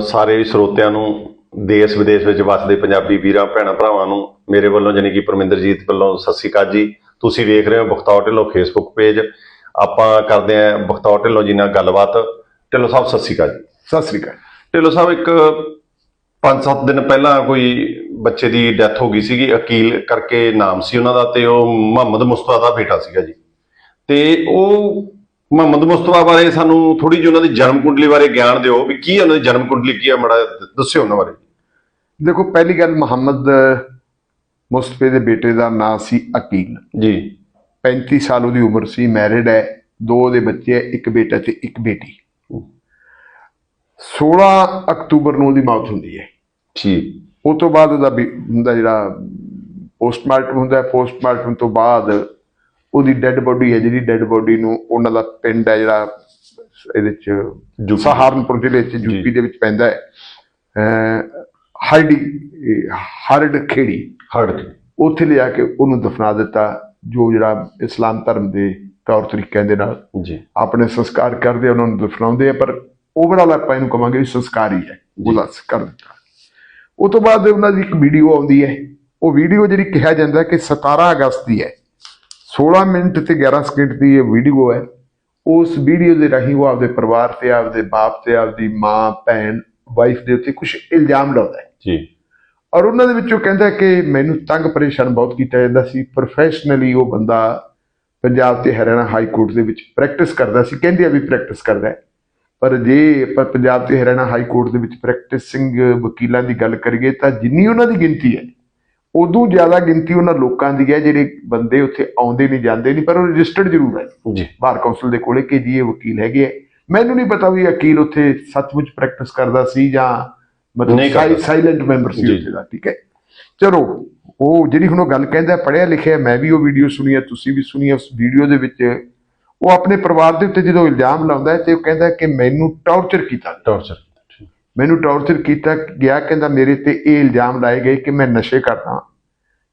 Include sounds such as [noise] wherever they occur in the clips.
ਸਾਰੇ ਸਰੋਤਿਆਂ ਨੂੰ ਦੇਸ਼ ਵਿਦੇਸ਼ ਵਿੱਚ ਵਸਦੇ ਪੰਜਾਬੀ ਵੀਰਾਂ ਭੈਣਾਂ ਭਰਾਵਾਂ ਨੂੰ ਮੇਰੇ ਵੱਲੋਂ ਜਾਣੀ ਕਿ ਪਰਮਿੰਦਰਜੀਤ ਵੱਲੋਂ ਸਤਿ ਸ਼੍ਰੀ ਅਕਾਲ ਜੀ। ਤੁਸੀਂ ਵੇਖ ਰਹੇ ਹੋ ਬਖਤੌਰ ਢਿੱਲੋਂ ਫੇਸਬੁੱਕ ਪੇਜ ਆਪਾਂ ਕਰਦੇ ਆਂ ਬਖਤੌਰ ਢਿੱਲੋਂ ਜੀ ਨਾਲ ਗੱਲਬਾਤ। ਢਿੱਲੋਂ ਸਾਹਿਬ ਸਤਿ ਸ਼੍ਰੀ ਅਕਾਲ ਜੀ। ਸਤਿ ਸ੍ਰੀ ਅਕਾਲ। ਢਿੱਲੋਂ ਸਾਹਿਬ ਇੱਕ 5-7 ਦਿਨ ਪਹਿਲਾਂ ਕੋਈ ਬੱਚੇ ਦੀ ਡੈਥ ਹੋ ਗਈ ਸੀਗੀ। ਅਕੀਲ ਕਰਕੇ ਨਾਮ ਸੀ ਉਹਨਾਂ ਦਾ ਤੇ ਉਹ ਮੁਹੰਮਦ ਮੁਸਤਫਾ ਦਾ ਬੇਟਾ ਸੀਗਾ ਜੀ। ਤੇ ਉਹ ਮੁਹੰਮਦ ਮੁਸਤਫਾ ਬਾਰੇ ਸਾਨੂੰ ਥੋੜੀ ਜਿਹੀ ਉਹਨਾਂ ਦੀ ਜਨਮ ਕੁੰਡਲੀ ਬਾਰੇ ਗਿਆਨ ਦਿਓ ਵੀ ਕੀ ਉਹਨਾਂ ਦੀ ਜਨਮ ਕੁੰਡਲੀ ਕੀ ਹੈ ਮੜਾ ਦੱਸਿਓ ਉਹਨਾਂ ਬਾਰੇ। ਦੇਖੋ ਪਹਿਲੀ ਗੱਲ ਮੁਹੰਮਦ ਮੁਸਤਫੇ ਦੇ ਬੇਟੇ ਦਾ ਨਾਂ ਸੀ ਅਕੀਲ। ਜੀ। 35 ਸਾਲ ਉਹਦੀ ਉਮਰ ਸੀ ਮੈਰਿਡ ਹੈ ਦੋ ਉਹਦੇ ਬੱਚੇ ਹੈ ਇੱਕ ਬੇਟਾ ਤੇ ਇੱਕ ਬੇਟੀ। 16 ਅਕਤੂਬਰ ਨੂੰ ਉਹਦੀ ਮੌਤ ਹੁੰਦੀ ਹੈ। ਠੀਕ ਉਹ ਤੋਂ ਬਾਅਦ ਉਹਦਾ ਹੁੰਦਾ ਜਿਹੜਾ ਪੋਸਟਮਾਰਟਮ ਹੁੰਦਾ ਹੈ ਪੋਸਟਮਾਰਟਮ ਤੋਂ ਬਾਅਦ ਉਹਦੀ ਡੈੱਡ ਬੋਡੀ ਹੈ ਜਿਹੜੀ ਡੈੱਡ ਬੋਡੀ ਨੂੰ ਉਹਨਾਂ ਦਾ ਪਿੰਡ ਹੈ ਜਿਹੜਾ ਇਹਦੇ ਚ। ਸਹਾਰਨਪੁਰ ਜ਼ਿਲ੍ਹੇ ਚ ਯੂਪੀ ਦੇ ਵਿੱਚ ਪੈਂਦਾ ਹੈ। ਹਰਡੀ ਹਰਡ ਖੇੜੀ। ਕੇ ਉੱਥੇ ਲਿਆ ਕੇ ਉਹਨੂੰ ਦਫਨਾ ਦਿੱਤਾ ਜੋ ਜਿਹੜਾ ਇਸਲਾਮ ਧਰਮ ਦੇ ਤੌਰ ਤਰੀਕਿਆਂ ਦੇ ਨਾਲ ਜੀ। ਆਪਣੇ ਸੰਸਕਾਰ ਕਰਦੇ ਉਹਨਾਂ ਨੂੰ ਦਫਨਾਉਂਦੇ ਆ ਪਰ ਓਵਰਆਲ ਆਪਾਂ ਇਹਨੂੰ ਕਵਾਂਗੇ ਵੀ ਸੰਸਕਾਰ ਹੀ ਹੈ ਉਹਦਾ ਕਰ ਦਿੱਤਾ। ਉਹ ਤੋਂ ਬਾਅਦ ਉਹਨਾਂ ਦੀ ਇੱਕ ਵੀਡੀਓ ਆਉਂਦੀ ਹੈ। ਉਹ ਵੀਡੀਓ ਜਿਹੜੀ ਕਿਹਾ ਜਾਂਦਾ ਕਿ 17 ਅਗਸਤ ਦੀ ਹੈ। 16 ਮਿੰਟ ਤੇ 11 ਸਕਿੰਟ ਦੀ ਇਹ ਵੀਡੀਓ ਹੈ। ਉਸ ਵੀਡੀਓ ਦੇ ਰਾਹੀਂ ਉਹ ਆਪਦੇ ਪਰਿਵਾਰ ਤੇ ਆਪਦੇ ਬਾਪ ਤੇ ਆਪਦੀ ਮਾਂ ਭੈਣ ਵਾਈਫ ਦੇ ਉੱਤੇ ਕੁਝ ਇਲਜ਼ਾਮ ਲਾਉਂਦਾ ਹੈ। ਜੀ। ਔਰ ਉਹਨਾਂ ਦੇ ਵਿੱਚੋਂ ਕਹਿੰਦਾ ਕਿ ਮੈਨੂੰ ਤੰਗ ਪਰੇਸ਼ਾਨ ਬਹੁਤ ਕੀਤਾ ਜਾਂਦਾ ਸੀ। ਪ੍ਰੋਫੈਸ਼ਨਲੀ ਉਹ ਬੰਦਾ ਪੰਜਾਬ ਤੇ ਹਰਿਆਣਾ ਹਾਈ ਕੋਰਟ ਦੇ ਵਿੱਚ ਪ੍ਰੈਕਟਿਸ ਕਰਦਾ ਸੀ। ਕਹਿੰਦੇ ਆ ਵੀ ਪ੍ਰੈਕਟਿਸ ਕਰਦਾ ਹੈ। ਪਰ ਜੇ ਆਪਾਂ ਪੰਜਾਬ ਤੇ ਹਰਿਆਣਾ ਹਾਈ ਕੋਰਟ ਦੇ ਵਿੱਚ ਪ੍ਰੈਕਟਿਸਿੰਗ ਵਕੀਲਾਂ ਦੀ ਗੱਲ ਕਰੀਏ ਤਾਂ ਜਿੰਨੀ ਉਹਨਾਂ ਦੀ ਗਿਣਤੀ ਹੈ ਉਦੋਂ ਜ਼ਿਆਦਾ ਗਿਣਤੀ ਉਹਨਾਂ ਲੋਕਾਂ ਦੀ ਹੈ ਜਿਹੜੇ ਬੰਦੇ ਉੱਥੇ ਆਉਂਦੇ ਨਹੀਂ ਜਾਂਦੇ ਨਹੀਂ ਪਰ ਉਹ ਰਜਿਸਟਰਡ ਜ਼ਰੂਰ ਹੈ। ਜੀ। ਬਾਰ ਕੌਂਸਲ ਦੇ ਕੋਲੇ ਕਿ ਜੀ ਇਹ ਵਕੀਲ ਹੈਗੇ ਆ। ਮੈਨੂੰ ਨਹੀਂ ਪਤਾ ਵੀ ਵਕੀਲ ਉੱਥੇ ਸੱਚਮੁੱਚ ਪ੍ਰੈਕਟਿਸ ਕਰਦਾ ਸੀ ਜਾਂ ਮਤਲਬ। ਸਾਇਲੈਂਟ ਮੈਂਬਰ ਸੀ। ਉੱਥੇ ਦਾ ਠੀਕ ਹੈ? ਚਲੋ ਉਹ ਜਿਹੜੀ ਹੁਣ ਉਹ ਗੱਲ ਕਹਿੰਦਾ ਪੜਿਆ ਲਿਖਿਆ ਮੈਂ ਵੀ ਉਹ ਵੀਡੀਓ ਸੁਣੀ ਹੈ ਤੁਸੀਂ ਵੀ ਸੁਣੀ ਹੈ ਉਸ ਵੀਡੀਓ ਦੇ ਵਿੱਚ ਉਹ ਆਪਣੇ ਪਰਿਵਾਰ ਦੇ ਉੱਤੇ ਜਦੋਂ ਇਲਜ਼ਾਮ ਲਾਉਂਦਾ ਹੈ ਤੇ ਉਹ ਕਹਿੰਦਾ ਕਿ ਮੈਨੂੰ ਟੌਰਚਰ ਕੀਤਾ ਟੌਰਚਰ ਮੈਨੂੰ ਟੌਰਚਰ ਕੀਤਾ ਗਿਆ ਕਹਿੰਦਾ ਮੇਰੇ ਤੇ ਇਹ ਇਲਜ਼ਾਮ ਲਾਏ ਗਏ ਕਿ ਮੈਂ ਨਸ਼ੇ ਕਰਦਾ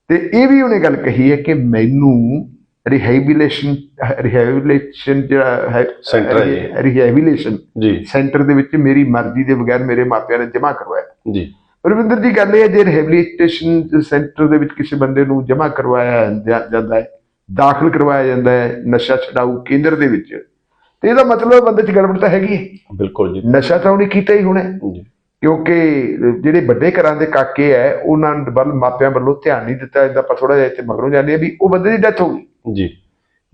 ਤੇ ਇਹ ਵੀ ਉਹਨੇ ਗੱਲ ਕਹੀ ਹੈ ਕਿ ਮੈਨੂੰ ਰਿਹੈਬਿਲੇਸ਼ਨ ਰਿਹੈਬਿਲੇਸ਼ਨ ਜਿਹੜਾ ਹੈ Center ਹੈ। ਰਿਹੈਬਿਲੇਸ਼ਨ ਜੀ। ਸੈਂਟਰ ਦੇ ਵਿੱਚ ਮੇਰੀ ਮਰਜ਼ੀ ਦੇ ਬਗੈਰ ਮੇਰੇ ਮਾਪਿਆਂ ਨੇ ਜਮ੍ਹਾਂ ਕਰਵਾਇਆ। ਜੀ। ਰਵਿੰਦਰ ਜੀ ਗੱਲ ਇਹ ਹੈ ਜੇ ਰਿਹੈਬਿਲਿਟੇਸ਼ਨ ਸੈਂਟਰ ਦੇ ਵਿੱਚ ਕਿਸੇ ਬੰਦੇ ਨੂੰ ਜਮ੍ਹਾਂ ਕਰਵਾਇਆ ਜਾਂਦਾ ਹੈ ਦਾਖਲ ਕਰਵਾਇਆ ਜਾਂਦਾ ਹੈ ਨਸ਼ਾ ਛਡਾਊ ਕੇਂਦਰ ਦੇ ਵਿੱਚ ਤੇ ਇਹਦਾ ਮਤਲਬ ਬੰਦੇ 'ਚ ਗੜਬੜ ਤਾਂ ਹੈਗੀ ਹੈ। ਬਿਲਕੁਲ ਜੀ। ਨਸ਼ਾ ਤਾਂ ਉਹਨੇ ਕੀਤਾ ਹੀ ਹੋਣਾ ਜੀ। ਕਿਉਂਕਿ ਜਿਹੜੇ ਵੱਡੇ ਘਰਾਂ ਦੇ ਕਾਕੇ ਐ ਉਹਨਾਂ ਵੱਲ ਮਾਪਿਆਂ ਵੱਲੋਂ ਧਿਆਨ ਨਹੀਂ ਦਿੱਤਾ ਜਾਂਦਾ ਆਪਾਂ ਥੋੜਾ ਜਿਹਾ ਇੱਥੇ ਮਗਰੋਂ ਜਾਂਦੇ ਆ ਵੀ ਉਹ ਬੰਦੇ ਦੀ ਡੈਥ ਹੋ ਗਈ। ਜੀ।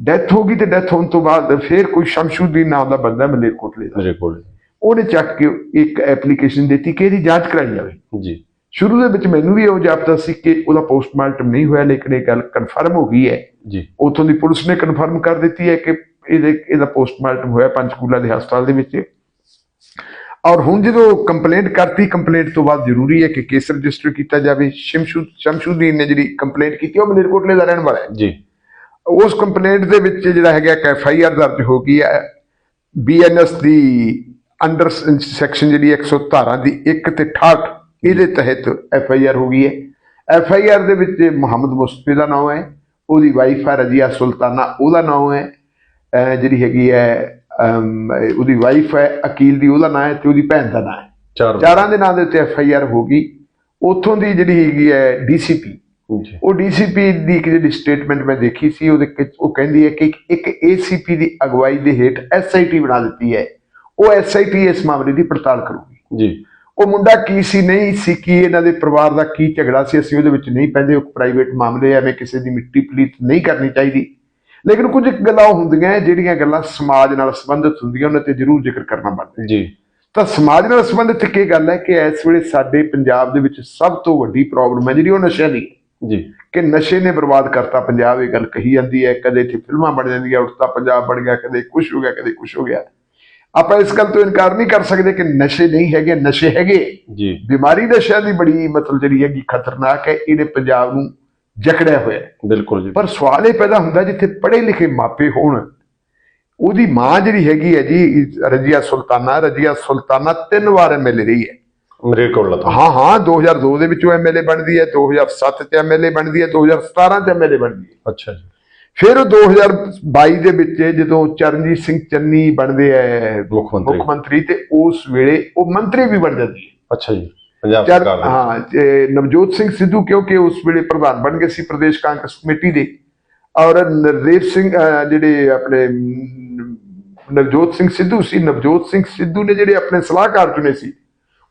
ਡੈਥ ਹੋ ਗਈ ਤੇ ਡੈਥ ਹੋਣ ਤੋਂ ਬਾਅਦ ਫਿਰ ਕੋਈ ਸ਼ਮਸ਼ੂਦੀਨ ਨਾਮ ਦਾ ਬੰਦਾ ਮਲੇਰਕੋਟਲੇ ਦਾ। ਮੇਰੇ ਕੋਲ ਉਹਨੇ ਚੱਕ ਕੇ ਇੱਕ ਐਪਲੀਕੇਸ਼ਨ ਦਿੱਤੀ ਕਿ ਇਹਦੀ ਜਾਂਚ ਕਰਾਈ ਜਾਵੇ। ਜੀ। ਸ਼ੁਰੂ ਦੇ ਵਿੱਚ ਮੈਨੂੰ ਵੀ ਉਹ ਜਾਪਦਾ ਸੀ ਕਿ ਉਹਦਾ ਪੋਸਟਮਾਰਟਮ ਨਹੀਂ ਹੋਇਆ ਲੇਕਿਨ ਇਹ ਗੱਲ ਕਨਫਰਮ ਹੋ ਗਈ ਹੈ। ਜੀ। ਉਥੋਂ ਦੀ ਪੁਲਿਸ ਨੇ ਕਨਫਰਮ ਕਰ ਦਿੱਤੀ ਹੈ ਕਿ ਇਹਦੇ ਇਹਦਾ ਪੋਸਟਮਾਰਟਮ ਹੋਇਆ ਪੰਚਕੂਲਾ ਦੇ ਹਸਪਤਾਲ ਦੇ ਵਿੱਚ। ਔਰ ਹੁਣ ਜਦੋਂ ਕੰਪਲੇਂਟ ਕਰਤੀ ਕੰਪਲੇਂਟ ਤੋਂ ਬਾਅਦ ਜ਼ਰੂਰੀ ਹੈ ਕਿ ਕੇਸ ਰਜਿਸਟਰ ਕੀਤਾ ਜਾਵੇ। ਸ਼ਮਸ਼ੂ ਸ਼ਮਸ਼ੂਦੀਨ ਨੇ ਜਿਹੜੀ ਕੰਪਲੇਂਟ ਕੀਤੀ ਉਹ ਮਲੇਰਕੋਟਲੇ ਦਾ ਰਹਿਣ ਵਾਲਾ ਹੈ। ਜੀ। ਉਸ ਕੰਪਲੇਂਟ ਦੇ ਵਿੱਚ ਜਿਹੜਾ ਹੈਗਾ ਇੱਕ ਐਫ ਆਈ ਆਰ ਦਰਜ ਹੋ ਗਈ ਹੈ। ਬੀਐਨਐਸ ਦੀ ਅੰਡਰ ਸੈਕਸ਼ਨ ਜਿਹੜੀ 117 ਦੀ 1 ਤੇ 68 ਇਹਦੇ ਤਹਿਤ ਐਫ ਆਈ ਆਰ ਹੋ ਗਈ ਹੈ। ਐਫ ਆਈ ਆਰ ਦੇ ਵਿੱਚ ਮੁਹੰਮਦ ਮੁਸਤਫੇ ਦਾ ਨਾਮ ਹੈ। ਉਹਦੀ ਵਾਈਫ ਹੈ ਰਜੀਆ ਸੁਲਤਾਨਾ ਉਹਦਾ ਨਾਮ ਹੈ। ਜਿਹੜੀ ਹੈਗੀ ਹੈ ਉਹਦੀ ਵਾਈਫ ਹੈ ਅਕੀਲ ਦੀ ਉਹਦਾ ਨਾਮ ਹੈ ਤੇ ਉਹਦੀ ਭੈਣ ਦਾ ਨਾਮ ਹੈ। ਚਾਰ ਦੇ ਨਾਂ ਦੇ ਉੱਤੇ ਐਫ ਆਈ ਆਰ ਹੋ ਗਈ। ਉਥੋਂ ਦੀ ਜਿਹੜੀ ਹੈਗੀ ਹੈ ਡੀਸੀਪੀ ਉਹ ਡੀਸੀਪੀ ਦੀ ਇੱਕ ਜਿਹੜੀ ਸਟੇਟਮੈਂਟ ਮੈਂ ਦੇਖੀ ਸੀ ਉਹਦੇ ਉਹ ਕਹਿੰਦੀ ਹੈ ਕਿ ਇੱਕ ਏਸੀਪੀ ਦੀ ਅਗਵਾਈ ਦੇ ਹੇਠ ਐਸਆਈਟੀ ਬਣਾ ਦਿੱਤੀ ਹੈ। ਉਹ ਐਸਆਈਟੀ ਇਸ ਮਾਮਲੇ ਦੀ ਪੜਤਾਲ ਕਰੂਗੀ। ਜੀ। ਉਹ ਮੁੰਡਾ ਕੀ ਸੀ ਨਹੀਂ ਸੀ ਕੀ ਇਹਨਾਂ ਦੇ ਪਰਿਵਾਰ ਦਾ ਕੀ ਝਗੜਾ ਸੀ ਅਸੀਂ ਉਹਦੇ ਵਿੱਚ ਨਹੀਂ ਪੈਂਦੇ ਉਹ ਪ੍ਰਾਈਵੇਟ ਮਾਮਲੇ ਐਵੇਂ ਕਿਸੇ ਦੀ ਮਿੱਟੀ ਪਲੀਤ ਨਹੀਂ ਕਰਨੀ ਚਾਹੀਦੀ। ਲੇਕਿਨ ਕੁਝ ਗੱਲਾਂ ਹੁੰਦੀਆਂ ਜਿਹੜੀਆਂ ਗੱਲਾਂ ਸਮਾਜ ਨਾਲ ਸੰਬੰਧਿਤ ਹੁੰਦੀਆਂ ਉਹਨਾਂ ਤੇ ਜ਼ਰੂਰ ਜ਼ਿਕਰ ਕਰਨਾ ਬਣਦਾ। ਜੀ। ਤਾਂ ਸਮਾਜ ਨਾਲ ਸੰਬੰਧਿਤ ਇੱਕ ਇਹ ਗੱਲ ਹੈ ਕਿ ਇਸ ਵੇਲੇ ਸਾਡੇ ਪੰਜਾਬ ਦੇ ਵਿੱਚ ਸਭ ਤੋਂ ਵੱਡੀ ਪ੍ਰੋਬਲਮ ਹੈ ਜਿਹੜੀ ਉਹ ਨਸ਼ਿਆਂ ਦੀ। ਜੀ। ਕਿ ਨਸ਼ੇ ਨੇ ਬਰਬਾਦ ਕਰਤਾ ਪੰਜਾਬ ਇਹ ਗੱਲ ਕਹੀ ਜਾਂਦੀ ਹੈ। ਕਦੇ ਇੱਥੇ ਫਿਲਮਾਂ ਬਣ ਜਾਂਦੀਆਂ ਉੱਠਦਾ ਪੰਜਾਬ ਬਣ ਗਿਆ ਕਦੇ ਕੁਛ ਹੋ ਗਿਆ ਕਦੇ ਕੁਛ ਹੋ ਗਿਆ। ਆਪਾਂ ਇਸ ਗੱਲ ਤੋਂ ਇਨਕਾਰ ਨਹੀਂ ਕਰ ਸਕਦੇ ਕਿ ਨਸ਼ੇ ਨਹੀਂ ਹੈਗੇ ਨਸ਼ੇ ਹੈਗੇ। ਜੀ। ਬਿਮਾਰੀ ਨਸ਼ਿਆਂ ਦੀ ਬੜੀ ਮਤਲਬ ਜਿਹੜੀ ਹੈਗੀ ਖਤਰਨਾਕ ਹੈ ਇਹਨੇ ਪੰਜਾਬ ਨੂੰ ਜਕੜਿਆ ਹੋਇਆ ਹੈ। ਬਿਲਕੁਲ ਜੀ। ਪਰ ਸਵਾਲ ਇਹ ਪੈਦਾ ਹੁੰਦਾ ਜਿੱਥੇ ਪੜ੍ਹੇ ਲਿਖੇ ਮਾਪੇ ਹੋਣ ਉਹਦੀ ਮਾਂ ਜਿਹੜੀ ਹੈਗੀ ਹੈ ਜੀ ਰਜੀਆ ਸੁਲਤਾਨਾ ਰਜੀਆ ਸੁਲਤਾਨਾ ਤਿੰਨ ਵਾਰ ਐਮਐਲਏ ਰਹੀ ਹੈ। ਮੇਰੇ ਕੋਲ ਤਾਂ। ਹਾਂ ਹਾਂ 2002 ਦੇ ਵਿੱਚੋਂ ਐਮਐਲਏ ਬਣਦੀ ਹੈ 2007 ਚ ਐਮਐਲਏ ਬਣਦੀ ਹੈ 2017 ਚ ਐਮਐਲਏ ਬਣਦੀ ਹੈ। ਅੱਛਾ ਜੀ। ਫਿਰ ਉਹ 2022 ਦੇ ਵਿੱਚ ਜਦੋਂ ਚਰਨਜੀਤ ਸਿੰਘ ਚੰਨੀ ਬਣਦੇ ਐ ਮੁੱਖ ਮੰਤਰੀ। ਮੁੱਖ ਮੰਤਰੀ ਤੇ ਉਸ ਵੇਲੇ ਉਹ ਮੰਤਰੀ ਵੀ ਬਣ ਜਾਂਦੀ ਹੈ। ਅੱਛਾ ਜੀ। ਪੰਜਾਬ ਸਰਕਾਰ ਦੇ। ਹਾਂ ਤੇ ਨਵਜੋਤ ਸਿੰਘ ਸਿੱਧੂ ਕਿਉਂਕਿ ਉਸ ਵੇਲੇ ਪ੍ਰਧਾਨ ਬਣ ਗਏ ਸੀ ਪ੍ਰਦੇਸ਼ ਕਾਂਗਰਸ ਕਮੇਟੀ ਦੇ ਔਰ ਨਰਦੇਵ ਸਿੰਘ ਜਿਹੜੇ ਆਪਣੇ ਨਵਜੋਤ ਸਿੰਘ ਸਿੱਧੂ ਸੀ ਨਵਜੋਤ ਸਿੰਘ ਸਿੱਧੂ ਨੇ ਜਿਹੜੇ ਆਪਣੇ ਸਲਾਹਕਾਰ ਚੁਣੇ ਸੀ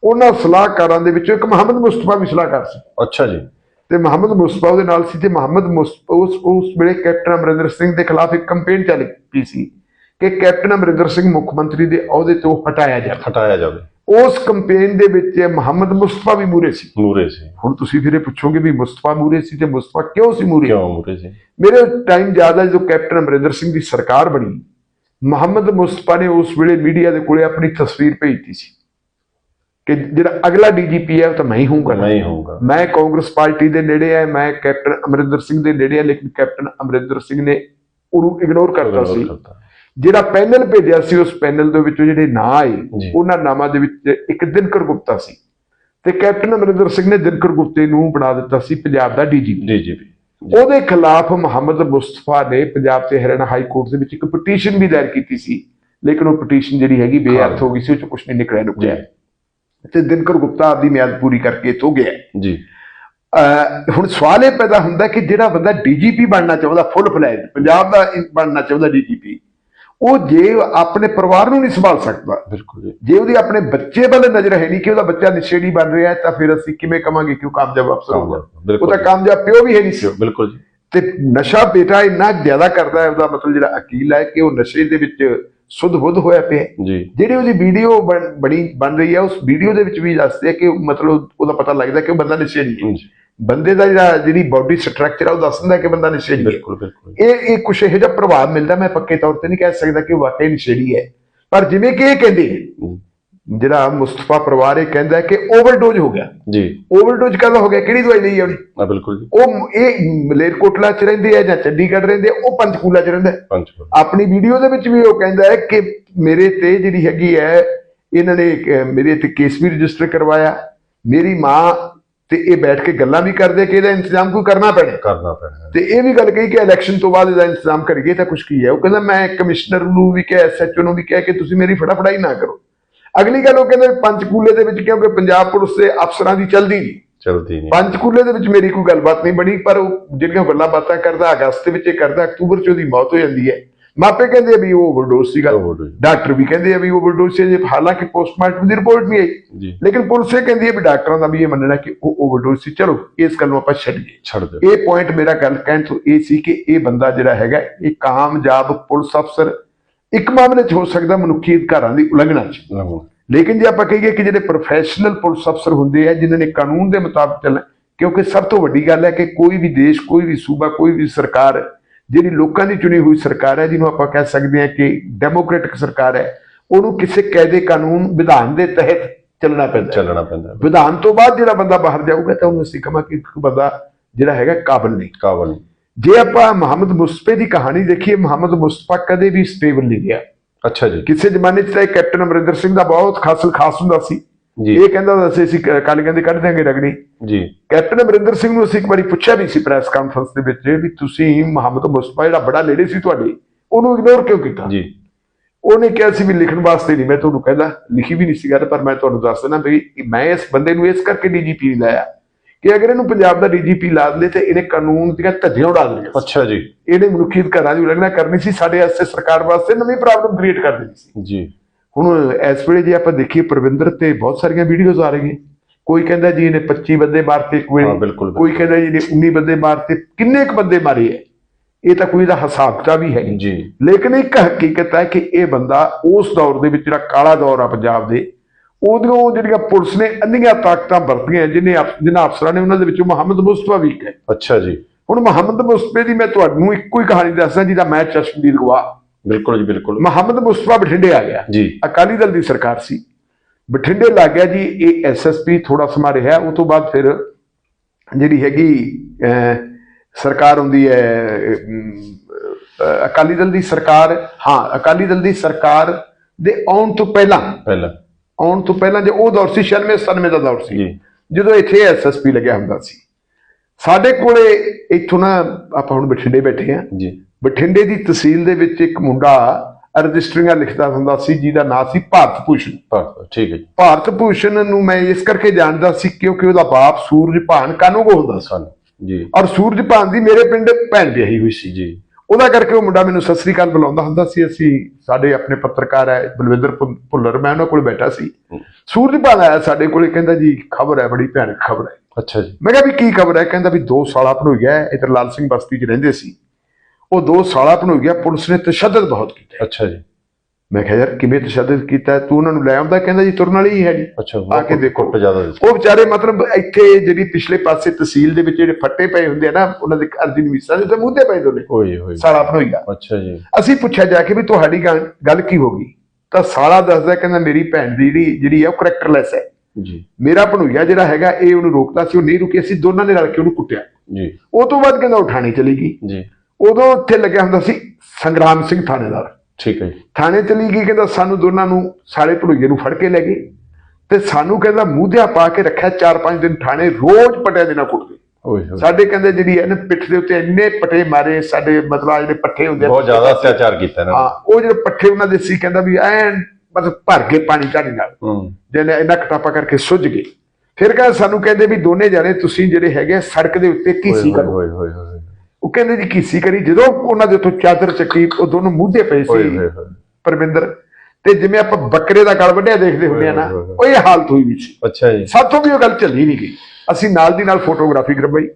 ਉਹਨਾਂ ਸਲਾਹਕਾਰਾਂ ਦੇ ਵਿੱਚੋਂ ਇੱਕ ਮੁਹੰਮਦ ਮੁਸਤਫਾ ਵੀ ਸਲਾਹਕਾਰ ਸੀ। ਅੱਛਾ ਜੀ। ਤੇ ਮੁਹੰਮਦ ਮੁਸਤਫਾ ਉਹਦੇ ਨਾਲ ਸੀ ਤੇ ਮੁਹੰਮਦ ਮੁਸਤਫਾ ਉਸ ਉਸ ਵੇਲੇ ਕੈਪਟਨ ਅਮਰਿੰਦਰ ਸਿੰਘ ਦੇ ਖਿਲਾਫ ਇੱਕ ਕੰਪੇਨ ਚੱਲ ਪਈ ਸੀ ਕਿ ਕੈਪਟਨ ਅਮਰਿੰਦਰ ਸਿੰਘ ਮੁੱਖ ਮੰਤਰੀ ਦੇ ਅਹੁਦੇ ਤੋਂ ਹਟਾਇਆ ਜਾਵੇ। ਹਟਾਇਆ ਜਾਵੇ। ਉਸ ਕੰਪੇਨ ਦੇ ਵਿੱਚ ਮੁਹੰਮਦ ਮੁਸਤਫਾ ਵੀ ਮੂਰੇ ਸੀ। ਮੂਰੇ ਸੀ। ਹੁਣ ਤੁਸੀਂ ਫਿਰ ਇਹ ਪੁੱਛੋਗੇ ਵੀ ਮੁਸਤਫਾ ਮੂਰੇ ਸੀ ਤੇ ਮੁਸਤਫਾ ਕਿਉਂ ਸੀ ਮੂਰੇ ਕਿਉਂ ਮੂਰੇ ਸੀ? ਮੇਰੇ ਟਾਈਮ ਜ਼ਿਆਦਾ ਜਦੋਂ ਕੈਪਟਨ ਅਮਰਿੰਦਰ ਸਿੰਘ ਦੀ ਸਰਕਾਰ ਬਣੀ ਮੁਹੰਮਦ ਮੁਸਤਫਾ ਨੇ ਉਸ ਵੇਲੇ ਮੀਡੀਆ ਦੇ ਕੋਲੇ ਆਪਣੀ ਤਸਵੀਰ ਭੇਜਤੀ ਸੀ ਕਿ ਜਿਹੜਾ ਅਗਲਾ ਡੀਜੀਪੀ ਹੈ ਉਹ ਤਾਂ ਮੈਂ ਹੀ ਹੋਊਗਾ। ਮੈਂ ਹੀ ਹੋਊਗਾ। ਮੈਂ ਕਾਂਗਰਸ ਪਾਰਟੀ ਦੇ ਨੇੜੇ ਆ ਮੈਂ ਕੈਪਟਨ ਅਮਰਿੰਦਰ ਸਿੰਘ ਦੇ ਨੇੜੇ ਆ ਲੇਕਿਨ ਕੈਪਟਨ ਅਮਰਿੰਦਰ ਸਿੰਘ ਨੇ ਉਹਨੂੰ ਇਗਨੋਰ ਕਰਤਾ ਸੀ। ਜਿਹੜਾ ਪੈਨਲ ਭੇਜਿਆ ਸੀ ਉਸ ਪੈਨਲ ਦੇ ਵਿੱਚੋਂ ਜਿਹੜੇ ਨਾਂ ਆਏ। ਉਹਨਾਂ ਨਾਮਾਂ ਦੇ ਵਿੱਚ ਇੱਕ ਦਿਨਕਰ ਗੁਪਤਾ ਸੀ। ਤੇ ਕੈਪਟਨ ਅਮਰਿੰਦਰ ਸਿੰਘ ਨੇ ਦਿਨਕਰ ਗੁਪਤੇ ਨੂੰ ਬਣਾ ਦਿੱਤਾ ਸੀ ਪੰਜਾਬ ਦਾ ਡੀਜੀਪੀ ਡੀਜੀਪੀ ਉਹਦੇ ਖਿਲਾਫ ਮੁਹੰਮਦ ਮੁਸਤਫਾ ਨੇ ਪੰਜਾਬ ਤੇ ਹਰਿਆਣਾ ਹਾਈ ਕੋਰਟ ਦੇ ਵਿੱਚ ਇੱਕ ਪਟੀਸ਼ਨ ਵੀ ਦਾਇਰ ਕੀਤੀ ਸੀ। ਲੇਕਿਨ ਉਹ ਪਟੀਸ਼ਨ ਜਿਹੜੀ ਹੈਗੀ ਬੇਅਰਥ ਹੋ। ਗਈ ਸੀ ਉਹ ਚ ਕੁਝ ਨਹੀਂ ਨਿਕਲਿਆ ਨੁਕਲਿਆ ਤੇ ਦਿਨਕਰ ਗੁਪਤਾ ਆਪਦੀ ਮਿਆਦ ਪੂਰੀ ਕਰਕੇ ਇੱਥੋਂ ਗਿਆ। ਜੀ। ਹੁਣ ਸਵਾਲ ਇਹ ਪੈਦਾ ਹੁੰਦਾ ਕਿ ਜਿਹੜਾ ਬੰਦਾ ਡੀਜੀਪੀ ਬਣਨਾ ਚਾਹੁੰਦਾ ਫੁੱਲ ਫਲੈਜ ਪੰਜਾਬ ਦਾ ਬਣਨਾ ਚਾਹੁੰਦਾ ਡੀਜੀਪੀ ਉਹ ਜੇ ਆਪਣੇ ਪਰਿਵਾਰ ਨੂੰ ਨਹੀਂ ਸੰਭਾਲ ਸਕਦਾ। ਬਿਲਕੁਲ ਜੀ। ਜੇ ਉਹਦੀ ਆਪਣੇ ਬੱਚੇ ਵੱਲ ਨਜ਼ਰ ਹੈ ਨਹੀਂ ਕਿ ਉਹਦਾ ਬੱਚਾ ਨਿਸ਼ੇੜੀ ਬਣ ਰਿਹਾ ਹੈ ਤਾਂ ਫਿਰ ਅਸੀਂ ਕਿਵੇਂ ਕਵਾਂਗੇ ਕਿ ਉਹ ਕਾਮਯਾਬ ਅਫਸਰ ਹੋਊਗਾ? ਉਹ ਤਾਂ ਕਾਮਯਾਬ ਪਿਓ ਵੀ ਹੈ ਨਹੀਂ ਬਿਲਕੁਲ ਜੀ। ਤੇ ਨਸ਼ਾ ਬੇਟਾ ਇੰਨਾ ਜ਼ਿਆਦਾ ਕਰਦਾ ਹੈ ਉਹਦਾ ਮਤਲਬ ਜਿਹੜਾ ਅਕੀਲ ਹੈ ਕਿ ਉਹ ਨਸ਼ੇ ਦੇ ਵਿੱਚ ਸੁੱਧ ਬੁੱਧ ਹੋਇਆ ਪਿਆ ਜਿਹੜੀ ਉਹਦੀ ਵੀਡੀਓ ਬਣੀ ਬਣ ਰਹੀ ਹੈ ਉਸ ਵੀਡੀਓ ਦੇ ਵਿੱਚ ਵੀ ਦੱਸਦੇ ਆ ਕਿ ਮਤਲਬ ਉਹਦਾ ਪਤਾ ਲੱਗਦਾ ਕਿ ਉਹ ਬੰਦਾ ਨਸ਼ੇੜੀ ਹੈ। ਜੀ ਬੰਦੇ ਦਾ ਜਿਹੜਾ ਜਿਹੜੀ ਬਾਡੀ ਸਟਰਕਚਰ ਆ ਉਹ ਦੱਸ ਦਿੰਦਾ ਕਿ ਬੰਦਾ ਨਸ਼ੇੜੀ ਹੈ। ਬਿਲਕੁਲ ਬਿਲਕੁਲ। ਇਹ ਇਹ ਕੁਛ ਇਹੋ ਜਿਹਾ ਪ੍ਰਭਾਵ ਮਿਲਦਾ ਮੈਂ ਪੱਕੇ ਤੌਰ ਤੇ ਨਹੀਂ ਕਹਿ ਸਕਦਾ ਕਿ ਵਾਕਈ ਨਸ਼ੇੜੀ ਹੈ। ਪਰ ਜਿਵੇਂ ਕਿ ਇਹ ਕਹਿੰਦੇ ਜਿਹੜਾ ਮੁਸਤਫਾ ਪਰਿਵਾਰ ਇਹ ਕਹਿੰਦਾ ਕਿ ਓਵਰਡੋਜ਼ ਹੋ ਗਿਆ। ਜੀ। ਓਵਰਡੋਜ਼ ਕਦੋਂ ਹੋ ਗਿਆ? ਕਿਹੜੀ ਦਵਾਈ ਲਈ ਉਹਨੇ? ਆ ਬਿਲਕੁਲ ਜੀ। ਉਹ ਇਹ ਮਲੇਰਕੋਟਲਾ ਚ ਰਹਿੰਦੇ ਆ ਜਾਂ ਚੰਡੀਗੜ੍ਹ ਰਹਿੰਦੇ ਆ ਉਹ ਪੰਚਕੂਲਾ ਚ ਰਹਿੰਦਾ। ਆਪਣੀ ਵੀਡੀਓ ਦੇ ਵਿੱਚ ਵੀ ਉਹ ਕਹਿੰਦਾ ਹੈ ਕਿ ਮੇਰੇ ਤੇ ਜਿਹੜੀ ਹੈਗੀ ਹੈ ਇਹਨਾਂ ਨੇ ਮੇਰੇ ਤੇ ਕੇਸ ਵੀ ਰਜਿਸਟਰ ਕਰਵਾਇਆ। ਮੇਰੀ ਮਾਂ ਤੇ ਇਹ ਬੈਠ ਕੇ ਗੱਲਾਂ ਵੀ ਕਰਦੇ ਕਿ ਇਹਦਾ ਇੰਤਜ਼ਾਮ ਕੋਈ ਕਰਨਾ ਪੈਣਾ। ਕਰਨਾ ਪੈਣਾ। ਤੇ ਇਹ ਵੀ ਗੱਲ ਕਹੀ ਕਿ ਇਲੈਕਸ਼ਨ ਤੋਂ ਬਾਅਦ ਇਹਦਾ ਇੰਤਜ਼ਾਮ ਕਰੀਏ ਤਾਂ ਕੁਝ ਕੀ ਹੈ। ਉਹ ਕਹਿੰਦਾ ਮੈਂ ਕਮਿਸ਼ਨਰ ਨੂੰ ਵੀ ਕਿਹਾ ਐਸਐਚਓ ਨੂੰ ਵੀ ਕਿਹਾ ਕਿ ਤੁਸੀਂ ਮੇਰੀ ਫੜਾਫੜਾਈ ਨਾ ਕਰੋ। ਅਗਲੀ ਗੱਲ ਉਹ ਕਹਿੰਦੇ ਪੰਚਕੂਲੇ ਦੇ ਵਿੱਚ ਕਿਉਂਕਿ ਪੰਜਾਬ ਪੁਲਿਸ ਦੇ ਅਫਸਰਾਂ ਦੀ ਚਲਦੀ ਨਹੀਂ। ਚਲਦੀ ਨਹੀਂ। ਪੰਚਕੂਲੇ ਦੇ ਵਿੱਚ ਮੇਰੀ ਕੋਈ ਗੱਲਬਾਤ ਨਹੀਂ ਬਣੀ ਪਰ ਉਹ ਜਿਹੜੀਆਂ ਗੱਲਾਂ ਬਾਤਾਂ ਕਰਦਾ ਅਗਸਤ ਵਿੱਚ ਇਹ ਕਰਦਾ ਅਕਤੂਬਰ ਚ ਉਹਦੀ ਮੌਤ ਹੋ ਜਾਂਦੀ ਹੈ। ਮਾਪੇ ਕਹਿੰਦੇ ਆ ਵੀ ਉਹ ਓਵਰਡੋਜ਼ ਸੀਗਾ। ਡਾਕਟਰ ਵੀ ਕਹਿੰਦੇ ਆ ਵੀ ਓਵਰਡੋਜ਼ ਸੀ ਜੇ ਹਾਲਾਂਕਿ ਪੋਸਟਮਾਰਟਮ ਦੀ ਰਿਪੋਰਟ ਨਹੀਂ ਆਈ। ਲੇਕਿਨ ਪੁਲਿਸ ਇਹ ਕਹਿੰਦੀ ਹੈ ਵੀ ਡਾਕਟਰਾਂ ਦਾ ਵੀ ਇਹ ਮੰਨਣਾ ਕਿ ਉਹ ਓਵਰਡੋਜ਼ ਸੀ। ਚਲੋ ਇਸ ਗੱਲ ਨੂੰ ਆਪਾਂ ਛੱਡੀਏ ਛੱਡ ਦਿਓ ਇਹ ਪੁਆਇੰਟ ਮੇਰਾ ਗੱਲ ਕਹਿਣ ਤੋਂ ਇਹ ਸੀ ਕਿ ਇਹ ਬੰਦਾ ਜਿਹੜਾ ਹੈਗਾ ਇਹ ਕਾਮਯਾਬ ਪੁਲਿਸ ਅਫਸਰ ਇੱਕ ਮਾਮਲੇ 'ਚ ਹੋ ਸਕਦਾ ਮਨੁੱਖੀ ਅਧਿਕਾਰਾਂ ਦੀ ਉਲੰਘਣਾ 'ਚ। ਲੇਕਿਨ ਜੇ ਆਪਾਂ ਕਹੀਏ ਕਿ ਜਿਹੜੇ ਪ੍ਰੋਫੈਸ਼ਨਲ ਪੁਲਿਸ ਅਫਸਰ ਹੁੰਦੇ ਆ ਜਿਨ੍ਹਾਂ ਨੇ ਕਾਨੂੰਨ ਦੇ ਮੁਤਾਬਕ ਚੱਲਣਾ ਕਿਉਂਕਿ ਸਭ ਤੋਂ ਵੱਡੀ ਗੱਲ ਹੈ ਕਿ ਕੋਈ ਵੀ ਦੇਸ਼ ਕੋਈ ਵੀ ਸੂਬਾ ਕੋਈ ਵੀ ਸਰਕਾਰ ਜਿਹੜੀ ਲੋਕਾਂ ਦੀ ਚੁਣੀ ਹੋਈ ਸਰਕਾਰ ਹੈ ਜਿਹਨੂੰ ਆਪਾਂ ਕਹਿ ਸਕਦੇ ਹਾਂ ਕਿ ਡੈਮੋਕ੍ਰੈਟਿਕ ਸਰਕਾਰ ਹੈ ਉਹਨੂੰ ਕਿਸੇ ਕਾਇਦੇ ਕਾਨੂੰਨ ਵਿਧਾਨ ਦੇ ਤਹਿਤ ਚੱਲਣਾ ਪੈਂਦਾ। ਚੱਲਣਾ ਪੈਂਦਾ। ਵਿਧਾਨ ਤੋਂ ਬਾਅਦ ਜਿਹੜਾ ਬੰਦਾ ਬਾਹਰ ਜਾਊਗਾ ਤਾਂ ਉਹਨੂੰ ਅਸੀਂ ਕਹਾਂਗੇ ਕਿ ਇੱਕ ਬੰਦਾ ਜਿਹੜਾ ਹੈਗਾ ਕਾਬਲ ਨਹੀਂ ਕਾਬਲ ਨਹੀਂ। ਜੇ ਆਪਾਂ ਮੁਹੰਮਦ ਮੁਸਤਫੇ ਦੀ ਕਹਾਣੀ ਦੇਖੀਏ ਮੁਹੰਮਦ ਮੁਸਤਫਾ ਕਦੇ ਵੀ ਸਟੇਬਲ ਨਹੀਂ ਗਿਆ ਅੱਛਾ ਜੀ ਕਿਸੇ ਜ਼ਮਾਨੇ 'ਚ ਤਾਂ ਇਹ ਕੈਪਟਨ ਅਮਰਿੰਦਰ ਸਿੰਘ ਦਾ ਬਹੁਤ ਖਾਸਲ ਖਾਸ ਹੁੰਦਾ ਸੀ ਇਹ ਕਹਿੰਦਾ ਹੁੰਦਾ ਸੀ ਅਸੀਂ ਕਾਲੀਆਂ ਦੇ ਕੱਢ ਦਿਆਂਗੇ ਰਗੜੀ। ਜੀ। ਕੈਪਟਨ ਅਮਰਿੰਦਰ ਸਿੰਘ ਨੂੰ ਅਸੀਂ ਇੱਕ ਵਾਰੀ ਪੁੱਛਿਆ ਵੀ ਸੀ ਪ੍ਰੈਸ ਕਾਨਫਰੰਸ ਦੇ ਵਿੱਚ ਵੀ ਤੁਸੀਂ ਮੁਹੰਮਦ ਮੁਸਤਫਾ ਜਿਹੜਾ ਬੜਾ ਨੇੜੇ ਸੀ ਤੁਹਾਡੇ ਉਹਨੂੰ ਇਗਨੋਰ ਕਿਉਂ ਕੀਤਾ? ਜੀ। ਉਹਨੇ ਕਿਹਾ ਸੀ ਵੀ ਲਿਖਣ ਵਾਸਤੇ ਨਹੀਂ ਮੈਂ ਤੁਹਾਨੂੰ ਕਹਿੰਦਾ ਲਿਖੀ ਵੀ ਨਹੀਂ ਸੀ ਗੱਲ ਪਰ ਮੈਂ ਤੁਹਾਨੂੰ ਦੱਸ ਦਿੰਦਾ ਵੀ ਮੈਂ ਇਸ ਬੰਦੇ ਨੂੰ ਇਸ ਕਰਕੇ ਡੀਜੀਪੀ ਲਾਇਆ ਕਿ ਅਗਰ ਇਹਨੂੰ ਪੰਜਾਬ ਦਾ ਡੀਜੀਪੀ ਲਾ ਦਿੰਦੇ ਤੇ ਇਹਨੇ ਕਾਨੂੰਨ ਦੀਆਂ ਧੱਜੀਆਂ ਉਡਾ ਦੇਣੀਆਂ। ਅੱਛਾ ਜੀ। ਇਹਨੇ ਮਨੁੱਖੀ ਅਧਿਕਾਰਾਂ ਦੀ ਉਲੰਘਣਾ ਕਰਨੀ ਸੀ ਸਾਡੇ ਵਾਸਤੇ ਸਰਕਾਰ ਵਾਸਤੇ ਨਵੀਂ ਪ੍ਰੋਬਲਮ ਕ੍ਰੀਏਟ ਕਰ ਦੇਣੀ ਸੀ। ਜੀ। ਹੁਣ ਇਸ ਵੇਲੇ ਜੇ ਆਪਾਂ ਦੇਖੀਏ ਪ੍ਰਵਿੰਦਰ ਤੇ ਬਹੁਤ ਸਾਰੀਆਂ ਵੀਡੀਓਜ਼ ਆ ਰਹੀਆਂ। ਕੋਈ ਕਹਿੰਦਾ ਜੀ ਇਹਨੇ 25 ਬੰਦੇ ਮਾਰਤੇ ਇੱਕ ਵੇਲੇ। ਹਾਂ, ਬਿਲਕੁਲ, ਕੋਈ ਕਹਿੰਦਾ ਜੀ ਇਹਨੇ 19 ਬੰਦੇ ਮਾਰਤੇ। ਕਿੰਨੇ ਕੁ ਬੰਦੇ ਮਾਰੇ ਹੈ ਇਹ ਤਾਂ ਕੋਈ ਦਾ ਹਿਸਾਬ ਕਿਤਾਬ ਵੀ ਹੈ ਜੀ। ਲੇਕਿਨ ਇੱਕ ਹਕੀਕਤ ਹੈ ਕਿ ਇਹ ਬੰਦਾ ਉਸ ਦੌਰ ਦੇ ਵਿੱਚ ਜਿਹੜਾ ਕਾਲਾ ਦੌਰ ਆ ਪੰਜਾਬ ਦੇ ਉਹਦੀਆਂ ਜਿਹੜੀਆਂ ਪੁਲਿਸ ਨੇ ਅੰਨੀਆਂ ਤਾਕਤਾਂ ਵਰਤੀਆਂ ਜਿਹਨੇ ਜਿਨ੍ਹਾਂ ਅਫਸਰਾਂ ਨੇ ਉਹਨਾਂ ਦੇ ਵਿੱਚੋਂ ਮੁਹੰਮਦ ਮੁਸਤਫਾ ਵੀ ਹੈ। ਅੱਛਾ ਜੀ। ਹੁਣ ਮੁਹੰਮਦ ਮੁਸਤਫੇ ਦੀ ਮੈਂ ਤੁਹਾਨੂੰ ਇੱਕੋ ਹੀ ਕਹਾਣੀ ਦੱਸਦਾ ਜਿਹਦਾ ਮੈਂ ਚਸ਼ਮਦੀਦ ਗਵਾਹ। ਬਿਲਕੁਲ ਜੀ ਬਿਲਕੁਲ। ਮੁਹੰਮਦ ਮੁਸਤਫਾ ਬਠਿੰਡੇ ਆ ਗਿਆ। ਜੀ। ਅਕਾਲੀ ਦਲ ਦੀ ਸਰਕਾਰ ਸੀ। ਬਠਿੰਡੇ ਲੱਗ ਗਿਆ ਜੀ ਇਹ ਐਸਐਸਪੀ ਥੋੜਾ ਸਮਾਂ ਰਿਹਾ ਉਹ ਤੋਂ ਬਾਅਦ ਫਿਰ ਜਿਹੜੀ ਹੈਗੀ ਸਰਕਾਰ ਹੁੰਦੀ ਹੈ ਅਕਾਲੀ ਦਲ ਦੀ ਸਰਕਾਰ ਹਾਂ ਅਕਾਲੀ ਦਲ ਦੀ ਸਰਕਾਰ ਦੇ ਆਉਣ ਤੋਂ ਪਹਿਲਾਂ ਪਹਿਲਾਂ। ਆਉਣ ਤੋਂ ਪਹਿਲਾਂ ਜੇ ਉਹ ਦੌਰ ਸੀ 96 97 ਦਾ ਦੌਰ ਸੀ। ਜੀ। ਜਦੋਂ ਇੱਥੇ ਐਸਐਸਪੀ ਲੱਗਿਆ ਹੁੰਦਾ ਸੀ। ਸਾਡੇ ਕੋਲੇ ਇੱਥੋਂ ਨਾ ਆਪਾਂ ਹੁਣ ਬਠਿੰਡੇ ਬੈਠੇ ਆ ਜੀ। ਬਠਿੰਡੇ ਦੀ ਤਹਿਸੀਲ ਦੇ ਵਿੱਚ ਇੱਕ ਮੁੰਡਾ ਰਜਿਸਟਰੀਆਂ ਲਿਖਦਾ ਹੁੰਦਾ ਸੀ ਜਿਹਦਾ ਨਾਂ ਸੀ ਭਾਰਤ ਭੂਸ਼ਣ। ਠੀਕ ਹੈ ਜੀ। ਭਾਰਤ ਭੂਸ਼ਣ ਨੂੰ ਮੈਂ ਇਸ ਕਰਕੇ ਜਾਣਦਾ ਸੀ ਕਿਉਂਕਿ ਉਹਦਾ ਬਾਪ ਸੂਰਜ ਭਾਨ ਕਾਨੂੰਗੋ ਹੁੰਦਾ ਸੀ। ਸਾਨੂੰ ਜੀ। ਔਰ ਸੂਰਜ ਭਾਨ ਦੀ ਮੇਰੇ ਪਿੰਡ ਭੈਣ ਵਿਆਹੀ ਹੋਈ ਸੀ। ਜੀ। ਉਹਦਾ ਕਰਕੇ ਉਹ ਮੁੰਡਾ ਮੈਨੂੰ ਸਤਿ ਸ੍ਰੀ ਅਕਾਲ ਬੁਲਾਉਂਦਾ ਹੁੰਦਾ ਸੀ। ਅਸੀਂ ਸਾਡੇ ਆਪਣੇ ਪੱਤਰਕਾਰ ਹੈ ਬਲਵਿੰਦਰ ਭੁੱਲਰ ਮੈਂ ਉਹਨਾਂ ਕੋਲ ਬੈਠਾ ਸੀ। ਸੂਰਜ ਭਾਨ ਆਇਆ ਸਾਡੇ ਕੋਲੇ ਕਹਿੰਦਾ ਜੀ ਖਬਰ ਹੈ ਬੜੀ ਭਿਆਨਕ ਖਬਰ ਹੈ। ਅੱਛਾ ਜੀ। ਮੈਂ ਕਿਹਾ ਵੀ ਕੀ ਖਬਰ ਹੈ? ਕਹਿੰਦਾ ਵੀ 2 ਸਾਲ ਆਪਣ ਹੋ ਗਿਆ ਇਧਰ ਲਾਲ ਸਿੰਘ ਬਸਤੀ 'ਚ ਰਹਿੰਦੇ ਸੀ। ਉਹ 2 ਸਾਲ ਆਪਣ ਹੋ ਗਿਆ ਪੁਲਿਸ ਨੇ ਤਸ਼ੱਦਦ ਬਹੁਤ ਕੀਤਾ। ਅੱਛਾ ਜੀ। ਮੈਂ ਕਿਹਾ ਯਾਰ ਕਿਵੇਂ ਤਸ਼ੱਦਦ ਕੀਤਾ ਤੂੰ ਉਹਨਾਂ ਨੂੰ ਲੈ ਆਉਂਦਾ? ਕਹਿੰਦਾ ਜੀ ਤੁਰਨ ਵਾਲੀ ਹੀ ਹੈ ਜੀ ਅੱਛਾ ਆ ਕੇ ਦੇਖੋ। ਉਹ ਵਿਚਾਰੇ ਮਤਲਬ ਇੱਥੇ ਜਿਹੜੀ ਪਿਛਲੇ ਪਾਸੇ ਤਹਿਸੀਲ ਦੇ ਵਿੱਚ ਜਿਹੜੇ ਫੱਟੇ ਪਏ ਹੁੰਦੇ ਆ ਨਾ ਉਹਨਾਂ ਦੇ ਅਰਜੀ ਨਵੀਸਾਂ ਦੇ ਤੇ ਪਏ ਦੋਨੇ। ਹੋਈ ਹੋਈ ਸਾਲਾ ਆਪਣ ਹੋਈਗਾ ਅੱਛਾ ਜੀ। ਅਸੀਂ ਪੁੱਛਿਆ ਜਾ ਕੇ ਵੀ ਤੁਹਾਡੀ ਗੱਲ ਕੀ ਹੋ ਗਈ? ਤਾਂ ਸਾਲਾ ਦੱਸਦਾ ਕਹਿੰਦਾ ਮੇਰੀ ਭੈਣ ਦੀ ਜਿਹੜੀ ਜਿਹੜੀ ਹੈ ਉਹ ਕਰੈਕਟਰਲੈਸ ਹੈ। ਜੀ। ਮੇਰਾ ਭਣੋਈਆ ਜਿਹੜਾ ਹੈਗਾ ਇਹ ਉਹਨੂੰ ਰੋਕਦਾ ਸੀ ਉਹ ਨਹੀਂ ਰੁਕੀ ਅਸੀਂ ਦੋਨਾਂ ਨੇ ਰਲ ਕੇ ਉਹਨੂੰ ਕੁੱਟਿਆ। ਜੀ। ਉਹ ਤੋਂ ਬਾਅਦ ਕਹਿੰਦਾ ਉਹ ਥਾਣੇ ਚਲੀ ਗਈ। ਜੀ। ਉਦੋਂ ਉੱਥੇ ਲੱਗਿਆ ਹੁੰਦਾ ਸੀ ਸੰਗਰਾਮ ਸਿੰਘ ਥਾਣੇਦਾਰ। ਠੀਕ ਹੈ ਜੀ। ਥਾਣੇ ਚਲੀ ਗਈ ਕਹਿੰਦਾ ਸਾਨੂੰ ਦੋਨਾਂ ਨੂੰ ਸਾਲੇ ਭਣੋਈਏ ਨੂੰ ਫੜ ਕੇ ਲੈ ਗਏ ਤੇ ਸਾਨੂੰ ਕਹਿੰਦਾ ਮੂਧਿਆ ਪਾ ਕੇ ਰੱਖਿਆ 4-5 ਦਿਨ ਥਾਣੇ ਰੋਜ਼ ਪਟਿਆਂ ਦੇ ਨਾਲ ਕੁੱਟਦੇ। ਸਾਡੇ ਕਹਿੰਦੇ ਜਿਹੜੀ ਹੈ ਨਾ ਪਿੱਠ ਦੇ ਉੱਤੇ ਇੰਨੇ ਪਟੇ ਮਾਰੇ ਸਾਡੇ ਮਤਲਬ ਜਿਹੜੇ ਪੱਠੇ ਹੁੰਦੇ ਬਹੁਤ ਜ਼ਿਆਦਾ ਅਤਿਆਚਾਰ ਕੀਤਾ ਇਹਨਾਂ ਹਾਂ ਉਹ ਜਿਹੜੇ ਪੱਠੇ ਉਹਨਾਂ ਦੇ ਸੀ ਕਹਿੰਦਾ ਵੀ ਐਨ ਮਤਲਬ ਭਰ ਕੇ ਪਾਣੀ ਢਾਣੀ ਨਾਲ। ਨੇ ਜਿਹਨੇ ਇੰਨਾ ਕਟਾਪਾ ਕਰਕੇ ਸੁੱਜ ਗਏ। ਫਿਰ ਕਹਿੰਦਾ ਸਾਨੂੰ ਕਹਿੰਦੇ ਵੀ ਦੋਨੇ ਜਾਣੇ ਤੁਸੀਂ ਜਿਹੜੇ ਹੈਗੇ ਸੜਕ ਦੇ ਉੱਤੇ ਕਰੋ। ਹੋਈ ਹੋਈ ਹੋਈ ਉਹ ਕਹਿੰਦੇ ਜੀ ਕੀਸੀ ਕਰੀ? ਜਦੋਂ ਉਹਨਾਂ ਦੇ ਉੱਤੋਂ ਚਾਦਰ ਚੱਕੀ ਉਹ ਦੋਨੋਂ ਮੂਧੇ ਪਏ ਸੀ। ਪਰਵਿੰਦਰ ਤੇ ਜਿਵੇਂ ਆਪਾਂ ਬੱਕਰੇ ਦਾ ਗਲ ਵੱਢਿਆ ਦੇਖਦੇ ਹੁੰਦੇ ਆ ਨਾ ਉਹ ਇਹ ਹਾਲਤ ਹੋਈ ਵੀ ਸੀ। ਅੱਛਾ ਜੀ। ਸਾਥੋਂ ਵੀ ਉਹ ਗੱਲ ਚੱਲੀ ਨਹੀਂ ਗਈ। ਅਸੀਂ ਨਾਲ ਦੀ ਨਾਲ ਫੋਟੋਗ੍ਰਾਫੀ ਕਰਵਾਈ।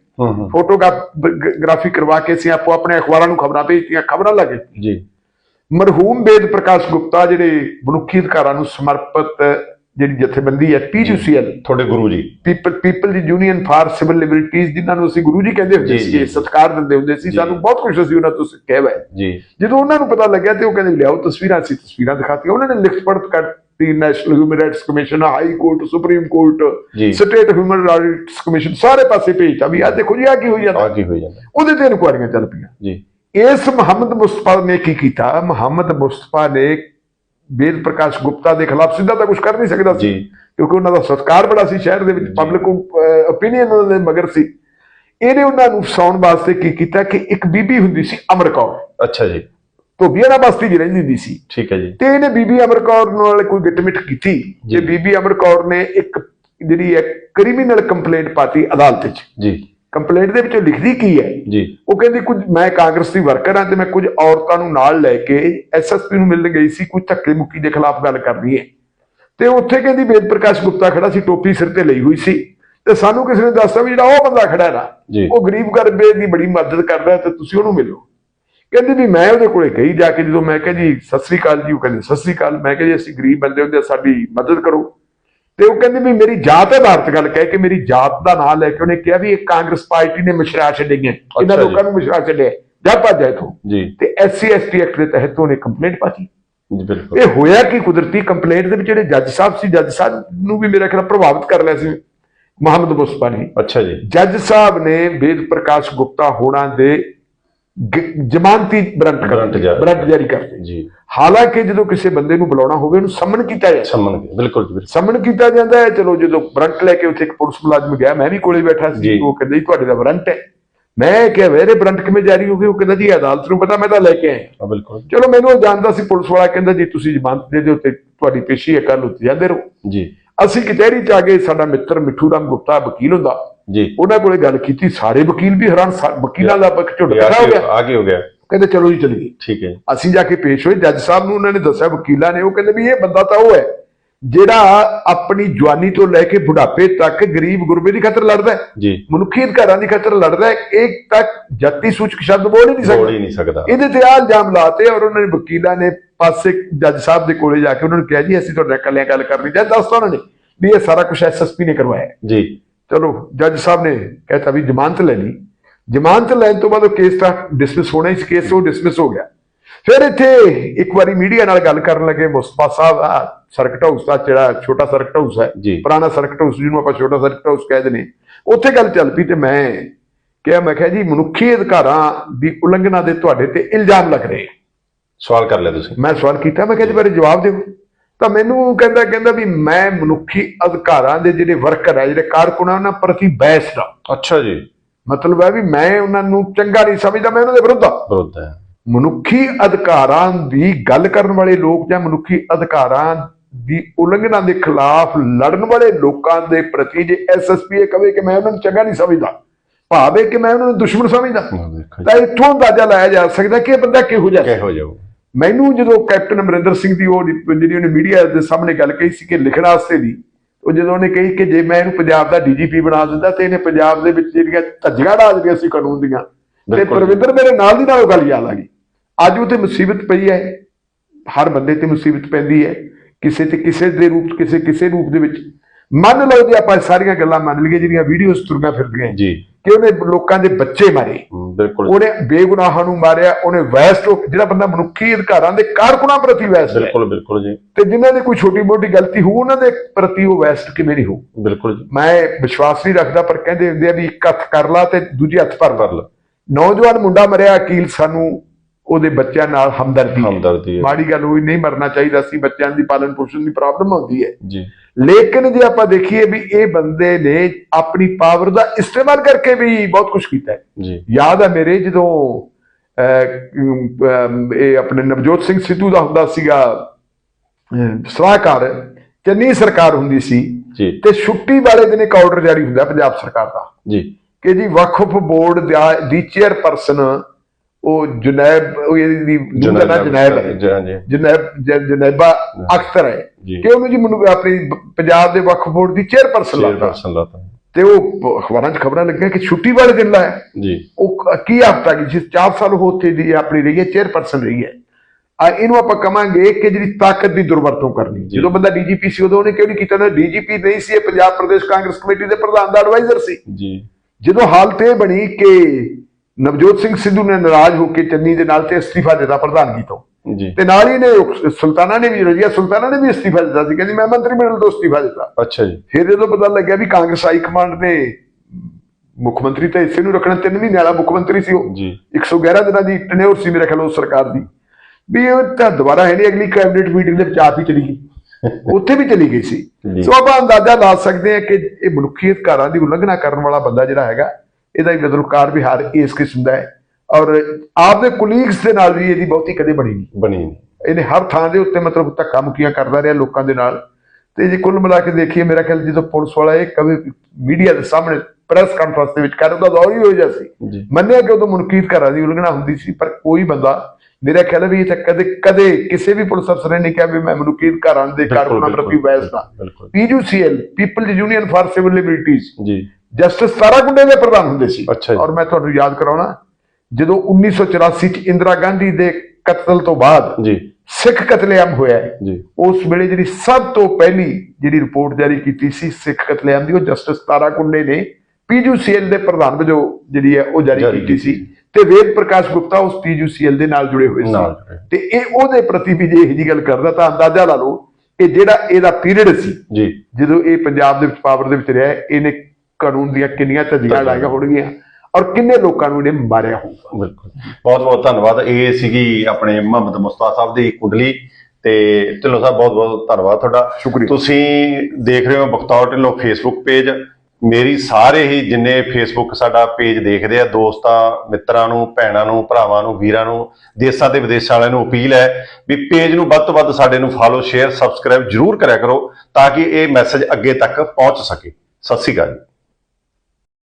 ਫੋਟੋਗ੍ਰਾਫੀ ਕਰਵਾ ਕੇ ਅਸੀਂ ਆਪੋ ਆਪਣੇ ਅਖਬਾਰਾਂ ਨੂੰ ਖਬਰਾਂ ਭੇਜਤੀਆਂ ਖਬਰਾਂ ਲੱਗੇ ਜੀ। ਮਰਹੂਮ ਵੇਦ ਪ੍ਰਕਾਸ਼ ਗੁਪਤਾ ਜਿਹੜੇ ਮਨੁੱਖੀ ਅਧਿਕਾਰਾਂ ਨੂੰ ਸਮਰਪਿਤ ਜਿਹੜੀ ਜਥੇਬੰਦੀ ਹੈ ਪੀਯੂਸੀਐਲ ਤੁਹਾਡੇ ਗੁਰੂ ਜੀ। ਪੀਪਲ ਪੀਪਲ ਦੀ ਯੂਨੀਅਨ ਫਾਰ ਸਿਵਲ ਲਿਬਰਟੀਜ਼ ਜਿਨ੍ਹਾਂ ਨੂੰ ਅਸੀਂ ਗੁਰੂ ਜੀ ਕਹਿੰਦੇ ਹੁੰਦੇ ਸੀ। ਸਤਿਕਾਰ ਦਿੰਦੇ ਹੁੰਦੇ ਸੀ ਸਾਨੂੰ ਬਹੁਤ ਖੁਸ਼ ਅਸੀਂ ਉਹਨਾਂ ਤੋਂ ਸਿੱਖਿਆ ਹੈ। ਜੀ। ਜਦੋਂ ਉਹਨਾਂ ਨੂੰ ਪਤਾ ਲੱਗਿਆ ਤੇ ਉਹ ਕਹਿੰਦੇ ਲਿਆਓ ਤਸਵੀਰਾਂ ਸੀ ਤਸਵੀਰਾਂ ਦਿਖਾਤੀਆਂ। ਉਹਨਾਂ ਨੇ ਲਿਖਤ ਪੜਤ ਕਰਤੀ national human rights commission high court supreme. Court state human rights commission ਸਾਰੇ ਪਾਸੇ ਭੇਜਤਾ ਵੀ ਆ ਦੇਖੋ ਜੀ ਆ ਕੀ ਹੋਈ ਜਾਂਦਾ। ਆ ਕੀ ਹੋਈ ਜਾਂਦਾ। ਉਹਦੇ ਤੇ ਇਨਕੁਆਰੀਆਂ ਚੱਲ ਪਈਆਂ। ਜੀ। ਇਸ ਮੁਹੰਮਦ ਮੁਸਤਫਾ ਨੇ ਕੀ ਕੀਤਾ? ਮੁਹੰਮਦ ਮੁਸਤਫਾ ਨੇ ਵੇਦ ਪ੍ਰਕਾਸ਼ ਗੁਪਤਾ ਦੇ ਖਿਲਾਫ ਸਿੱਧਾ ਤਾਂ ਕੁਝ ਕਰ ਨਹੀਂ ਸਕਦਾ ਸੀ ਜੀ। ਕਿਉਂਕਿ ਉਹਨਾਂ ਦਾ ਸਤਕਾਰ ਬੜਾ ਸੀ ਸ਼ਹਿਰ ਦੇ ਵਿੱਚ ਪਬਲਿਕ ਓਪੀਨੀਅਨ ਉਹਨਾਂ ਦੇ ਮਗਰ ਸੀ ਇਹਨੇ ਉਹਨਾਂ ਨੂੰ ਫਸਾਉਣ ਵਾਸਤੇ ਕੀ ਕੀਤਾ ਕਿ ਇੱਕ ਬੀਬੀ ਹੁੰਦੀ ਸੀ ਅਮਰ ਕੌਰ ਅੱਛਾ ਜੀ ਧੋਬੀਆਂ ਨਾਲ ਬਸਤੀ 'ਚ ਰਹਿੰਦੀ ਹੁੰਦੀ ਸੀ ਠੀਕ ਹੈ ਜੀ ਤੇ ਇਹਨੇ ਬੀਬੀ ਅਮਰ ਕੌਰ ਨਾਲ ਕੋਈ ਗਿੱਟਮਿੱਠ ਕੀਤੀ ਜੀ। ਤੇ ਬੀਬੀ ਅਮਰ ਕੌਰ ਨੇ ਇੱਕ ਜਿਹੜੀ ਹੈ ਕ੍ਰਿਮੀਨਲ ਕੰਪਲੇਂਟ ਪਾਤੀ ਅਦਾਲਤ 'ਚ ਜੀ ਕੰਪਲੇਂਟ ਦੇ ਵਿੱਚ ਲਿਖਦੀ ਕੀ ਹੈ? ਜੀ। ਉਹ ਕਹਿੰਦੀ ਕੁਝ ਮੈਂ ਕਾਂਗਰਸ ਦੀ ਵਰਕਰ ਹਾਂ ਤੇ ਮੈਂ ਕੁਝ ਔਰਤਾਂ ਨੂੰ ਨਾਲ ਲੈ ਕੇ ਐਸਐਸਪੀ ਨੂੰ ਮਿਲਣ ਗਈ ਸੀ ਕੁਝ ਧੱਕੇ ਮੁੱਕੀ ਦੇ ਖਿਲਾਫ ਗੱਲ ਕਰਨੀ ਹੈ। ਤੇ ਉੱਥੇ ਕਹਿੰਦੀ ਵੇਦ ਪ੍ਰਕਾਸ਼ ਗੁਪਤਾ ਖੜਾ ਸੀ ਟੋਪੀ ਸਿਰ ਤੇ ਲਈ ਹੋਈ ਸੀ। ਤੇ ਸਾਨੂੰ ਕਿਸੇ ਨੇ ਦੱਸਿਆ ਵੀ ਜਿਹੜਾ ਉਹ ਬੰਦਾ ਖੜਾ ਹੈ ਨਾ। ਉਹ ਗਰੀਬ ਗਰਬੇ ਦੀ ਬੜੀ ਮਦਦ ਕਰਦਾ ਹੈ ਤੇ ਤੁਸੀਂ ਉਹਨੂੰ ਮਿਲੋ। ਕਹਿੰਦੀ ਵੀ ਮੈਂ ਉਹਦੇ ਕੋਲੇ ਗਈ ਜਾ ਕੇ ਜਦੋਂ ਮੈਂ ਕਿਹਾ ਜੀ ਸਤਿ ਸ੍ਰੀ ਅਕਾਲ ਜੀ ਉਹ ਕਹਿੰਦੇ ਸਤਿ ਸ੍ਰੀ ਅਕਾਲ। ਮੈਂ ਕਿਹਾ ਜੀ ਅਸੀਂ ਗਰੀਬ ਬੰਦੇ ਹੁੰਦੇ ਸਾਡੀ ਮਦਦ ਕਰੋ। ਤੇ ਉਹ ਕਹਿੰਦੇ ਵੀ ਮੇਰੀ ਜਾਤ ਆਧਾਰਿਤ ਗੱਲ ਕਹਿ ਕੇ ਮੇਰੀ ਜਾਤ ਦਾ ਨਾਮ ਲੈ ਕੇ ਉਹਨੇ ਕਿਹਾ ਵੀ ਇਹ ਕਾਂਗਰਸ ਪਾਰਟੀ ਨੇ ਮਸ਼ਰਾ ਛੱਡੀਆਂ। ਇਹਨਾਂ। ਲੋਕਾਂ ਨੂੰ ਮਸ਼ਰਾ ਛੱਡਿਆ। ਜਾ ਭੱਜ ਜਾ ਇੱਥੋਂ। ਜੀ। ਤੇ ਐਸਸੀ ਐਸਟੀ ਐਕਟ ਦੇ ਤਹਿਤ ਉਹਨੇ ਕੰਪਲੇਂਟ ਪਾਤੀ। ਜੀ ਬਿਲਕੁਲ। ਇਹ ਹੋਇਆ ਕਿ ਕੁਦਰਤੀ ਕੰਪਲੇਂਟ ਦੇ ਵਿੱਚ ਜਿਹੜੇ ਜੱਜ ਸਾਹਿਬ ਸੀ ਜੱਜ ਸਾਹਿਬ ਨੂੰ ਵੀ ਮੇਰਾ ਖਿਆਲ ਪ੍ਰਭਾਵਿਤ ਕਰ ਲਿਆ ਸੀ ਮੁਹੰਮਦ ਮੁਸਤਫਾ ਨੇ। ਅੱਛਾ ਜੀ। ਜੱਜ ਸਾਹਿਬ ਨੇ ਵੇਦ ਪ੍ਰਕਾਸ਼ ਗੁਪਤਾ ਹੋਣਾ ਦੇ ਜ਼ਮਾਨਤੀ ਵਾਰੰਟ ਕਰ ਵਾਰੰਟ ਜਾਰੀ- ਕਰਦੇ ਜੀ। ਹਾਲਾਂਕਿ ਜਦੋਂ ਕਿਸੇ ਬੰਦੇ ਨੂੰ ਬੁਲਾਉਣਾ ਹੋਵੇ ਉਹਨੂੰ ਸੰਮਨ ਕੀਤਾ ਜਾਂਦਾ ਸੰਮਨ ਬਿਲਕੁਲ ਜੀ ਸਮਨ ਕੀਤਾ ਜਾਂਦਾ ਹੈ ਚਲੋ ਜਦੋਂ ਵਾਰੰਟ ਲੈ ਕੇ ਉੱਥੇ ਇੱਕ ਪੁਲਿਸ ਮੁਲਾਜ਼ਮ ਗਿਆ ਮੈਂ ਵੀ ਕੋਲੇ ਬੈਠਾ ਸੀ। ਉਹ ਕਹਿੰਦਾ ਜੀ ਤੁਹਾਡੇ ਦਾ ਵਾਰੰਟ ਹੈ। ਮੈਂ ਕਿਹਾ ਵੇਰੇ ਵਾਰੰਟ ਕਿਵੇਂ ਜਾਰੀ ਹੋ ਗਏ? ਉਹ ਕਹਿੰਦਾ ਜੀ ਅਦਾਲਤ ਨੂੰ ਪਤਾ ਮੈਂ ਤਾਂ ਲੈ ਕੇ ਆਇਆ। ਬਿਲਕੁਲ। ਚਲੋ ਮੈਨੂੰ ਉਹ ਜਾਣਦਾ ਸੀ ਪੁਲਿਸ ਵਾਲਾ ਕਹਿੰਦਾ ਜੀ ਤੁਸੀਂ ਜ਼ਮਾਨਤ ਦੇ ਦਿਓ ਤੇ ਤੁਹਾਡੀ ਪੇਸ਼ੀ ਹੈ ਕੱਲ ਉੱਤੇ ਜਾਂਦੇ ਰਹੋ। ਜੀ। ਅਸੀਂ ਕਚਹਿਰੀ ਚ ਆ ਗਏ ਸਾਡਾ ਮਿੱਤਰ ਮਿੱਠੂ ਰਾਮ ਗੁਪਤਾ ਵਕੀਲ ਹੁੰਦਾ। ਜੀ। ਉਹਨਾਂ ਕੋਲੇ ਗੱਲ ਕੀਤੀ ਸਾਰੇ ਵਕੀਲ ਵੀ ਹੈਰਾਨ ਵਕੀਲਾਂ ਦਾ ਪੱਖ ਝੁੱਟ ਖੜਾ ਹੋ ਗਿਆ। ਆ ਕੀ ਹੋ ਗਿਆ। ਕਹਿੰਦੇ ਚਲੋ ਜੀ ਚਲੀਏ। ਠੀਕ ਹੈ। ਅਸੀਂ ਜਾ ਕੇ ਪੇਸ਼ ਹੋਏ ਜੱਜ ਸਾਹਿਬ ਨੂੰ ਉਹਨਾਂ ਨੇ ਦੱਸਿਆ ਵਕੀਲਾਂ ਨੇ ਉਹ ਕਹਿੰਦੇ ਵੀ ਇਹ ਬੰਦਾ ਤਾਂ ਉਹ ਹੈ ਜਿਹੜਾ ਆਪਣੀ ਜਵਾਨੀ ਤੋਂ ਲੈ ਕੇ ਬੁਢਾਪੇ ਤੱਕ ਗਰੀਬ ਗੁਰਬੇ ਦੀ ਖਾਤਰ ਲੜਦਾ ਹੈ। ਜੀ। ਮਨੁੱਖੀ ਅਧਿਕਾਰਾਂ ਦੀ ਖਾਤਰ ਲੜਦਾ ਹੈ। ਇੱਕ ਤੱਕ ਜਾਤੀ ਸੂਚਕ ਸ਼ਬਦ ਬੋਲ ਹੀ ਨਹੀਂ ਬੋਲ ਸਕਦਾ ਹੀ ਨਹੀਂ ਸਕਦਾ। ਇਹਦੇ ਤੇ ਆ ਇਲਜ਼ਾਮ ਲਾਤੇ ਔਰ ਉਹਨਾਂ ਨੇ ਵਕੀਲਾਂ ਨੇ ਪਾਸੇ ਜੱਜ ਸਾਹਿਬ ਦੇ ਕੋਲੇ ਜਾ ਕੇ ਉਹਨਾਂ ਨੂੰ ਕਿਹਾ ਜੀ ਅਸੀਂ ਤੁਹਾਡੇ ਨਾਲ ਗੱਲ ਕਰਨੀ। ਜੱਜ ਦੱਸਤਾ ਉਹਨਾਂ ਨੇ ਵੀ ਇਹ ਸਾਰਾ ਕੁਝ ਐਸਐਸਪੀ ਨੇ ਕਰਵਾਇਆ। ਜੀ। ਚਲੋ ਜੱਜ ਸਾਹਿਬ ਨੇ ਕਹਿਤਾ ਵੀ ਜ਼ਮਾਨਤ ਲੈ ਲਈ ਜ਼ਮਾਨਤ ਲੈਣ ਤੋਂ ਬਾਅਦ ਉਹ ਕੇਸ ਤਾਂ ਡਿਸਮਿਸ ਹੋਣਾ ਹੀ ਸੀ ਕੇਸ ਉਹ ਡਿਸਮਿਸ ਹੋ ਗਿਆ ਫਿਰ ਇੱਥੇ ਇੱਕ ਵਾਰੀ ਮੀਡੀਆ ਨਾਲ ਗੱਲ ਕਰਨ ਲੱਗੇ ਮੁਸਤਫਾ ਸਾਹਿਬ ਆ ਸਰਕਟ ਹਾਊਸ ਦਾ ਜਿਹੜਾ ਛੋਟਾ ਸਰਕਟ ਹਾਊਸ ਹੈ। ਪੁਰਾਣਾ ਸਰਕਟ ਹਾਊਸ ਜਿਹਨੂੰ ਆਪਾਂ ਛੋਟਾ ਸਰਕਟ ਹਾਊਸ ਕਹਿੰਦੇ ਨੇ ਉੱਥੇ ਗੱਲ ਚੱਲ ਪਈ ਤੇ ਮੈਂ ਕਿਹਾ ਮੈਂ ਕਿਹਾ ਜੀ ਮਨੁੱਖੀ ਅਧਿਕਾਰਾਂ ਦੀ ਉਲੰਘਣਾ ਦੇ ਤੁਹਾਡੇ ਤੇ ਇਲਜ਼ਾਮ ਲੱਗ ਰਹੇ। ਸਵਾਲ ਕਰ ਲਿਆ ਤੁਸੀਂ ਮੈਂ ਸਵਾਲ ਕੀਤਾ ਮੈਂ ਕਿਹਾ ਜੀ ਬਾਰੇ ਜਵਾਬ ਦਿਓ ਤਾਂ ਮੈਨੂੰ ਕਹਿੰਦਾ ਕਹਿੰਦਾ ਵੀ ਮੈਂ ਮਨੁੱਖੀ ਅਧਿਕਾਰਾਂ ਦੇ ਜਿਹੜੇ ਵਰਕਰ ਹੈ ਜਿਹੜੇ ਕਾਰਕੁਨ ਆ ਉਹਨਾਂ ਪ੍ਰਤੀ ਬਹਿਸ ਦਾ ਅੱਛਾ ਜੀ। ਮਤਲਬ ਹੈ ਵੀ ਮੈਂ ਉਹਨਾਂ ਨੂੰ ਚੰਗਾ ਨਹੀਂ ਸਮਝਦਾ ਮੈਂ ਉਹਨਾਂ ਦੇ ਵਿਰੁੱਧ ਆ। ਵਿਰੋਧ ਹੈ। ਮਨੁੱਖੀ ਅਧਿਕਾਰਾਂ ਦੀ ਗੱਲ ਕਰਨ ਵਾਲੇ ਲੋਕ ਜਾਂ ਮਨੁੱਖੀ ਅਧਿਕਾਰਾਂ ਦੀ ਉਲੰਘਣਾ ਦੇ ਖਿਲਾਫ ਲੜਨ ਵਾਲੇ ਲੋਕਾਂ ਦੇ ਪ੍ਰਤੀ ਜੇ ਐਸਐਸਪੀ ਇਹ ਕਵੇ ਕਿ ਮੈਂ ਉਹਨਾਂ ਨੂੰ ਚੰਗਾ ਨਹੀਂ ਸਮਝਦਾ ਭਾਵੇਂ ਕਿ ਮੈਂ ਉਹਨਾਂ ਨੂੰ ਦੁਸ਼ਮਣ ਸਮਝਦਾ ਤਾਂ ਇੱਥੋਂ ਅੰਦਾਜ਼ਾ ਲਾਇਆ ਜਾ ਸਕਦਾ ਕਿ ਇਹ ਬੰਦਾ ਕਿਹੋ ਜਿਹਾ। ਕਿਹੋ ਜਾਊ ਮੈਨੂੰ ਜਦੋਂ ਕੈਪਟਨ ਅਮਰਿੰਦਰ ਸਿੰਘ ਦੀ ਉਹ ਜਿਹੜੀ ਉਹਨੇ ਮੀਡੀਆ ਦੇ ਸਾਹਮਣੇ ਗੱਲ ਕਹੀ ਸੀ ਕਿ ਲਿਖਣ ਵਾਸਤੇ ਦੀ ਉਹ ਜਦੋਂ ਉਹਨੇ ਕਹੀ ਕਿ ਜੇ ਮੈਂ ਇਹਨੂੰ ਪੰਜਾਬ ਦਾ ਡੀਜੀਪੀ ਬਣਾ ਦਿੰਦਾ ਤੇ ਇਹਨੇ ਪੰਜਾਬ ਦੇ ਵਿੱਚ ਜਿਹੜੀਆਂ ਧੱਜੀਆਂ ਡਾ ਦਿੱਤੀਆਂ ਸੀ ਕਾਨੂੰਨ ਦੀਆਂ ਤੇ। ਪ੍ਰਵਿੰਦਰ ਮੇਰੇ ਨਾਲ ਦੀ ਨਾਲ ਉਹ ਗੱਲ ਯਾਦ ਆ ਗਈ। ਅੱਜ ਉਹ ਤੇ ਮੁਸੀਬਤ ਪਈ ਹੈ। ਹਰ ਬੰਦੇ ਤੇ ਮੁਸੀਬਤ ਪੈਂਦੀ ਹੈ। ਕਿਸੇ ਤੇ ਕਿਸੇ ਦੇ ਰੂਪ ਕਿਸੇ ਕਿਸੇ ਰੂਪ ਦੇ ਵਿੱਚ। ਮੰਨ ਲਓ ਜੇ ਆਪਾਂ ਸਾਰੀਆਂ ਗੱਲਾਂ ਮੰਨ ਲਈਏ ਜਿਹੜੀਆਂ ਵੀਡੀਓਜ਼ ਤੁਰੀਆਂ ਫਿਰਦੀਆਂ। ਜੀ। ਕਿ ਉਹਨੇ ਲੋਕਾਂ ਦੇ ਬੱਚੇ ਮਾਰੇ। ਬਿਲਕੁਲ। ਉਹਨੇ ਬੇਗੁਨਾਹਾਂ ਨੂੰ ਮਾਰਿਆ ਉਹਨੇ ਵੈਸਟ ਜਿਹੜਾ ਬੰਦਾ ਮਨੁੱਖੀ ਅਧਿਕਾਰਾਂ ਦੇ ਕਾਰਕੁਨਾਂ ਪ੍ਰਤੀ ਵੈਸਟ ਹੈ। ਬਿਲਕੁਲ ਬਿਲਕੁਲ ਜੀ। ਤੇ ਜਿਨ੍ਹਾਂ ਦੀ ਕੋਈ ਛੋਟੀ ਮੋਟੀ ਗਲਤੀ ਹੋ ਉਹਨਾਂ ਦੇ ਪ੍ਰਤੀ ਉਹ ਵੈਸਟ ਕਿਵੇਂ ਨਹੀਂ ਹੋ ਬਿਲਕੁਲ ਜੀ। ਮੈਂ ਵਿਸ਼ਵਾਸ ਨਹੀਂ ਰੱਖਦਾ ਪਰ ਕਹਿੰਦੇ ਹੁੰਦੇ ਆ ਵੀ ਇੱਕ ਹੱਥ ਕਰ ਲਾ ਤੇ ਦੂਜੇ ਹੱਥ ਭਰ ਕਰ ਲਾ। ਨੌਜਵਾਨ ਮੁੰਡਾ ਮਰਿਆ ਅਕੀਲ ਸਾਨੂੰ ਉਹਦੇ ਬੱਚਿਆਂ ਨਾਲ ਹਮਦਰਦੀ ਹੈ। ਹਮਦਰਦੀ ਹੈ। ਮਾੜੀ ਗੱਲ ਹੋਈ ਨਹੀਂ ਮਰਨਾ ਚਾਹੀਦਾ ਸੀ ਬੱਚਿਆਂ ਦੀ ਪਾਲਣ ਪੋਸ਼ਣ ਦੀ ਪ੍ਰੋਬਲਮ ਹੁੰਦੀ ਹੈ। ਜੀ। ਲੇਕਿਨ ਜੇ ਆਪਾਂ ਦੇਖੀਏ ਵੀ ਇਹ ਬੰਦੇ ਨੇ ਆਪਣੀ ਪਾਵਰ ਦਾ ਇਸਤੇਮਾਲ ਕਰਕੇ ਵੀ ਬਹੁਤ ਕੁਝ ਕੀਤਾ ਹੈ। ਜੀ। ਯਾਦ ਹੈ ਮੇਰੇ ਜਦੋਂ ਅਹ, ਅਮ, ਇਹ ਆਪਣੇ ਨਵਜੋਤ ਸਿੰਘ ਸਿੱਧੂ ਦਾ ਹੁੰਦਾ ਸੀਗਾ ਅਮ, ਸਲਾਹਕਾਰ ਚੰਨੀ ਸਰਕਾਰ ਹੁੰਦੀ ਸੀ ਜੀ। ਤੇ ਛੁੱਟੀ ਵਾਲੇ ਦਿਨ ਇੱਕ ਆਰਡਰ ਜਾਰੀ ਹੁੰਦਾ ਪੰਜਾਬ ਸਰਕਾਰ ਦਾ। ਜੀ। ਕਿ ਜੀ ਵਕਫ ਬੋਰਡ ਦਾ- ਦੀ ਚੇਅਰਪਰਸਨ ਉਹ ਜੁਨੈਬ ਉਹ ਇਹਦੀ ਨੂੰਹ ਦਾ ਨਾਂ ਜੁਨੈਬ ਹੈ ਜੀ ਹਾਂਜੀ। ਜੁਨੈਬ ਜੁਨੈਬਾ ਅਖਤਰ ਹੈ। ਕਿ ਉਹਨੂੰ ਜੀ ਮੈਨੂੰ ਆਪਣੀ ਪੰਜਾਬ ਦੇ ਵਕਫ ਬੋਰਡ ਦੀ ਚੇਅਰਪਰਸਨ ਲਾਤਾ ਤੇ ਉਹ ਅਖਬਾਰਾਂ 'ਚ ਖਬਰਾਂ ਲੱਗੀਆਂ ਕਿ ਛੁੱਟੀ ਵਾਲੇ ਦਿਨ ਲਾਇਆ ਜੀ। ਉਹ ਕ- ਹਫਤਾ ਕੀ ਜਿਸ 4 ਸਾਲ ਉਹ ਉੱਥੇ ਦੀ ਆਪਣੀ ਰਹੀ ਹੈ ਚੇਅਰਪਰਸਨ ਰਹੀ ਹੈ। ਆ ਇਹਨੂੰ ਆਪਾਂ ਕਵਾਂਗੇ ਕਿ ਜਿਹੜੀ ਤਾਕਤ ਦੀ ਦੁਰਵਰਤੋਂ ਕਰਨੀ। ਜਦੋਂ ਬੰਦਾ ਡੀਜੀਪੀ ਸੀ ਉਦੋਂ ਉਹਨੇ ਕਿਉਂ ਨਹੀਂ ਕੀਤਾ? ਨਾ ਡੀਜੀਪੀ ਨਹੀਂ ਸੀ ਇਹ ਪੰਜਾਬ ਪ੍ਰਦੇਸ਼ ਕਾਂਗਰਸ ਕਮੇਟੀ ਦੇ ਪ੍ਰਧਾਨ ਦਾ ਐਡਵਾਈਜ਼ਰ ਸੀ। ਜੀ। ਜਦੋਂ ਹਾਲਤ ਇਹ ਬਣੀ ਕਿ ਨਵਜੋਤ ਸਿੰਘ ਸਿੱਧੂ ਨੇ ਨਾਰਾਜ਼ ਹੋ ਕੇ ਚੰਨੀ ਦੇ ਨਾਲ ਤੇ ਅਸਤੀਫਾ ਦਿੱਤਾ ਪ੍ਰਧਾਨਗੀ ਤੋਂ। ਜੀ। ਤੇ ਨਾਲ ਹੀ ਨੇ ਸੁਲਤਾਨਾ ਨੇ ਵੀ ਰਜੀਆ ਸੁਲਤਾਨਾ ਨੇ ਵੀ ਅਸਤੀਫਾ ਦਿੱਤਾ ਸੀ। ਕਹਿੰਦੀ ਮੈਂ ਮੰਤਰੀ ਮੰਡਲ ਤੋਂ ਅਸਤੀਫਾ ਦਿੱਤਾ। ਅੱਛਾ ਜੀ। ਫਿਰ ਜਦੋਂ ਪਤਾ ਲੱਗਿਆ ਵੀ ਕਾਂਗਰਸ ਹਾਈ ਕਮਾਂਡ ਨੇ ਮੁੱਖ ਮੰਤਰੀ ਤਾਂ ਇਸੇ ਨੂੰ ਰੱਖਣਾ ਤਿੰਨ ਮਹੀਨੇ ਵਾਲਾ ਮੁੱਖ ਮੰਤਰੀ ਸੀ ਉਹ। ਜੀ। 111 ਦਿਨਾਂ ਦੀ ਟਨਿਓਰ ਸੀ ਮੇਰੇ ਖਿਆਲ ਉਸ ਸਰਕਾਰ ਦੀ। ਵੀ ਉਹ ਤਾਂ ਦੁਬਾਰਾ ਹੈ ਨਹੀਂ ਅਗਲੀ ਕੈਬਨਿਟ ਮੀਟਿੰਗ ਦੇ ਵਿੱਚ ਆਪ ਹੀ ਚਲੀ ਗਈ। [laughs] ਉੱਥੇ ਵੀ ਚਲੀ ਗਈ ਸੀ। ਸੋ ਆਪਾਂ ਅੰਦਾਜ਼ਾ ਲਾ ਸਕਦੇ ਹਾਂ ਕਿ ਇਹ ਮਨੁੱਖੀ ਅਧਿਕਾਰਾਂ ਦੀ ਉਲੰਘਣਾ ਕਰਨ ਵਾਲਾ ਬੰਦਾ ਜਿਹੜਾ ਹੈਗਾ ਇਹਦਾ ਹੀ ਮਤਲਬ ਕਾਰ ਵਿਹਾਰ ਇਸ ਕਿਸਮ ਦਾ ਹੈ। ਔਰ ਆਪਦੇ ਕੁਲੀਗਸ ਦੇ ਨਾਲ ਵੀ ਇਹਦੀ ਬਹੁਤੀ ਕਦੇ ਬਣੀ ਨਹੀਂ। ਬਣੀ ਨਹੀਂ। ਇਹਨੇ ਹਰ ਥਾਂ ਦੇ ਉੱਤੇ ਮਤਲਬ ਧੱਕਾ ਮੁੱਕੀਆਂ ਕਰਦਾ ਰਿਹਾ ਲੋਕਾਂ ਦੇ ਨਾਲ। ਤੇ ਜੇ ਕੁੱਲ ਮਿਲਾ ਕੇ ਦੇਖੀਏ ਮੇਰਾ ਖਿਆਲ ਜਦੋਂ ਪੁਲਿਸ ਵਾਲਾ ਇਹ ਕਵੇ ਮੀਡੀਆ ਦੇ ਸਾਹਮਣੇ ਪ੍ਰੈਸ ਕਾਨਫਰੰਸ ਦੇ ਵਿੱਚ ਕਰਦਾ ਦੌਰ ਹੀ ਹੋ ਜਾ ਸੀ। ਮੰਨਿਆ ਕਿ ਉਦੋਂ ਮਨੁੱਖੀ ਘਰਾਂ ਦੀ ਉਲੰਘਣਾ ਹੁੰਦੀ ਸੀ ਪਰ ਕੋਈ ਬੰਦਾ ਮੇਰਾ ਖਿਆਲ ਹੈ ਵੀ ਇਹ ਕਦੇ ਕਦੇ ਕਿਸੇ ਵੀ ਪੁਲਿਸ ਅਫਸਰ ਨੇ ਕਿਹਾ ਵੀ ਮੈਂ ਮਨੁੱਖੀ ਘਰਾਂ ਦੇ ਕਾਰਕੁਨਾਂ ਪ੍ਰਤੀ ਵੈਸਦਾ ਬਿਲਕੁਲ PUCL people union for civil liberties. ਜੀ। ਜਸਟਿਸ ਤਾਰਾਗੁੰਡੇ ਦੇ ਪ੍ਰਧਾਨ ਹੁੰਦੇ ਸੀ। ਔਰ ਮੈਂ ਤੁਹਾਨੂੰ ਯਾਦ ਕਰਾਉਣਾ ਜਦੋਂ 1984 ਚ ਇੰਦਰਾ ਗਾਂਧੀ ਦੇ ਕਤਲ ਤੋਂ ਬਾਅਦ ਜੀ। ਸਿੱਖ ਕਤਲੇਆਮ ਹੋਇਆ ਜੀ। ਉਸ ਵੇਲੇ ਜਿਹੜੀ ਸਭ ਤੋਂ ਪਹਿਲੀ ਜਿਹੜੀ ਰਿਪੋਰਟ ਜਾਰੀ ਕੀਤੀ ਸੀ ਸਿੱਖ ਕਤਲੇਆਮ ਦੀ ਉਹ ਜਸਟਿਸ ਤਾਰਾਕੁੰਡੇ ਨੇ ਪੀਯੂਸੀਐਲ ਦੇ ਪ੍ਰਧਾਨ ਵਜੋਂ ਜਿਹੜੀ ਹੈ ਉਹ ਜਾਰੀ ਕੀਤੀ ਸੀ। ਤੇ ਵੇਦ ਪ੍ਰਕਾਸ਼ ਗੁਪਤਾ ਉਸ ਪੀਯੂਸੀਐਲ ਦੇ ਨਾਲ ਜੁੜੇ ਹੋਏ ਸੀ। ਤੇ ਇਹ ਉਹਦੇ ਪ੍ਰਤੀ ਵੀ ਜੇ ਇਹ ਜੀ ਗੱਲ ਕਰਦਾ ਤਾਂ ਅੰਦਾਜ਼ਾ ਲਾ ਲਓ ਕਿ ਜਿਹੜਾ ਇਹਦਾ ਪੀਰੀਅਡ ਸੀ ਜੀ। ਜਦੋਂ ਇਹ ਪੰਜਾਬ ਦੇ ਵਿੱਚ ਪਾਵਰ ਦੇ ਵਿੱਚ ਰਿਹਾ ਇਹਨੇ ਕਾਨੂੰਨ ਦੀਆਂ ਕਿੰਨੀਆਂ ਧੱਜੀਆਂ ਲਾਈਆਂ ਹੋਣਗੀਆਂ ਔਰ ਕਿੰਨੇ ਲੋਕਾਂ ਨੂੰ ਇਹਨੇ ਮਾਰਿਆ ਹੋਊਗਾ। ਬਿਲਕੁਲ। ਬਹੁਤ ਬਹੁਤ ਧੰਨਵਾਦ। ਇਹ ਸੀਗੀ ਆਪਣੇ ਮੁਹੰਮਦ ਮੁਸਤਫਾ ਸਾਹਿਬ ਦੀ ਕੁੰਡਲੀ ਤੇ ਢਿੱਲੋਂ ਸਾਹਿਬ ਬਹੁਤ ਬਹੁਤ ਧੰਨਵਾਦ ਤੁਹਾਡਾ। ਸ਼ੁਕਰੀਆ। ਤੁਸੀਂ ਦੇਖ ਰਹੇ ਹੋ ਬਖਤੌਰ ਢਿੱਲੋਂ ਫੇਸਬੁੱਕ ਪੇਜ ਮੇਰੀ ਸਾਰੇ ਹੀ ਜਿੰਨੇ ਫੇਸਬੁੱਕ ਸਾਡਾ ਪੇਜ ਦੇਖਦੇ ਆ, ਦੋਸਤਾਂ, ਮਿੱਤਰਾਂ ਨੂੰ, ਭੈਣਾਂ ਨੂੰ, ਭਰਾਵਾਂ ਨੂੰ, ਵੀਰਾਂ ਨੂੰ, ਦੇਸਾਂ ਤੇ ਵਿਦੇਸ਼ਾਂ ਵਾਲਿਆਂ ਨੂੰ ਅਪੀਲ ਹੈ ਵੀ ਪੇਜ ਨੂੰ ਵੱਧ ਤੋਂ ਵੱਧ ਸਾਡੇ ਨੂੰ ਫਾਲੋ ਸ਼ੇਅਰ ਸਬਸਕ੍ਰਾਈਬ ਜਰੂਰ ਕਰਿਆ ਕਰੋ ਤਾਂ ਕਿ ਇਹ ਮੈਸੇਜ ਅੱਗੇ ਤੱਕ ਪਹੁੰਚ ਸਕੇ। ਸਤਿ ਸ਼੍ਰੀ ਅਕਾਲ ਜੀ।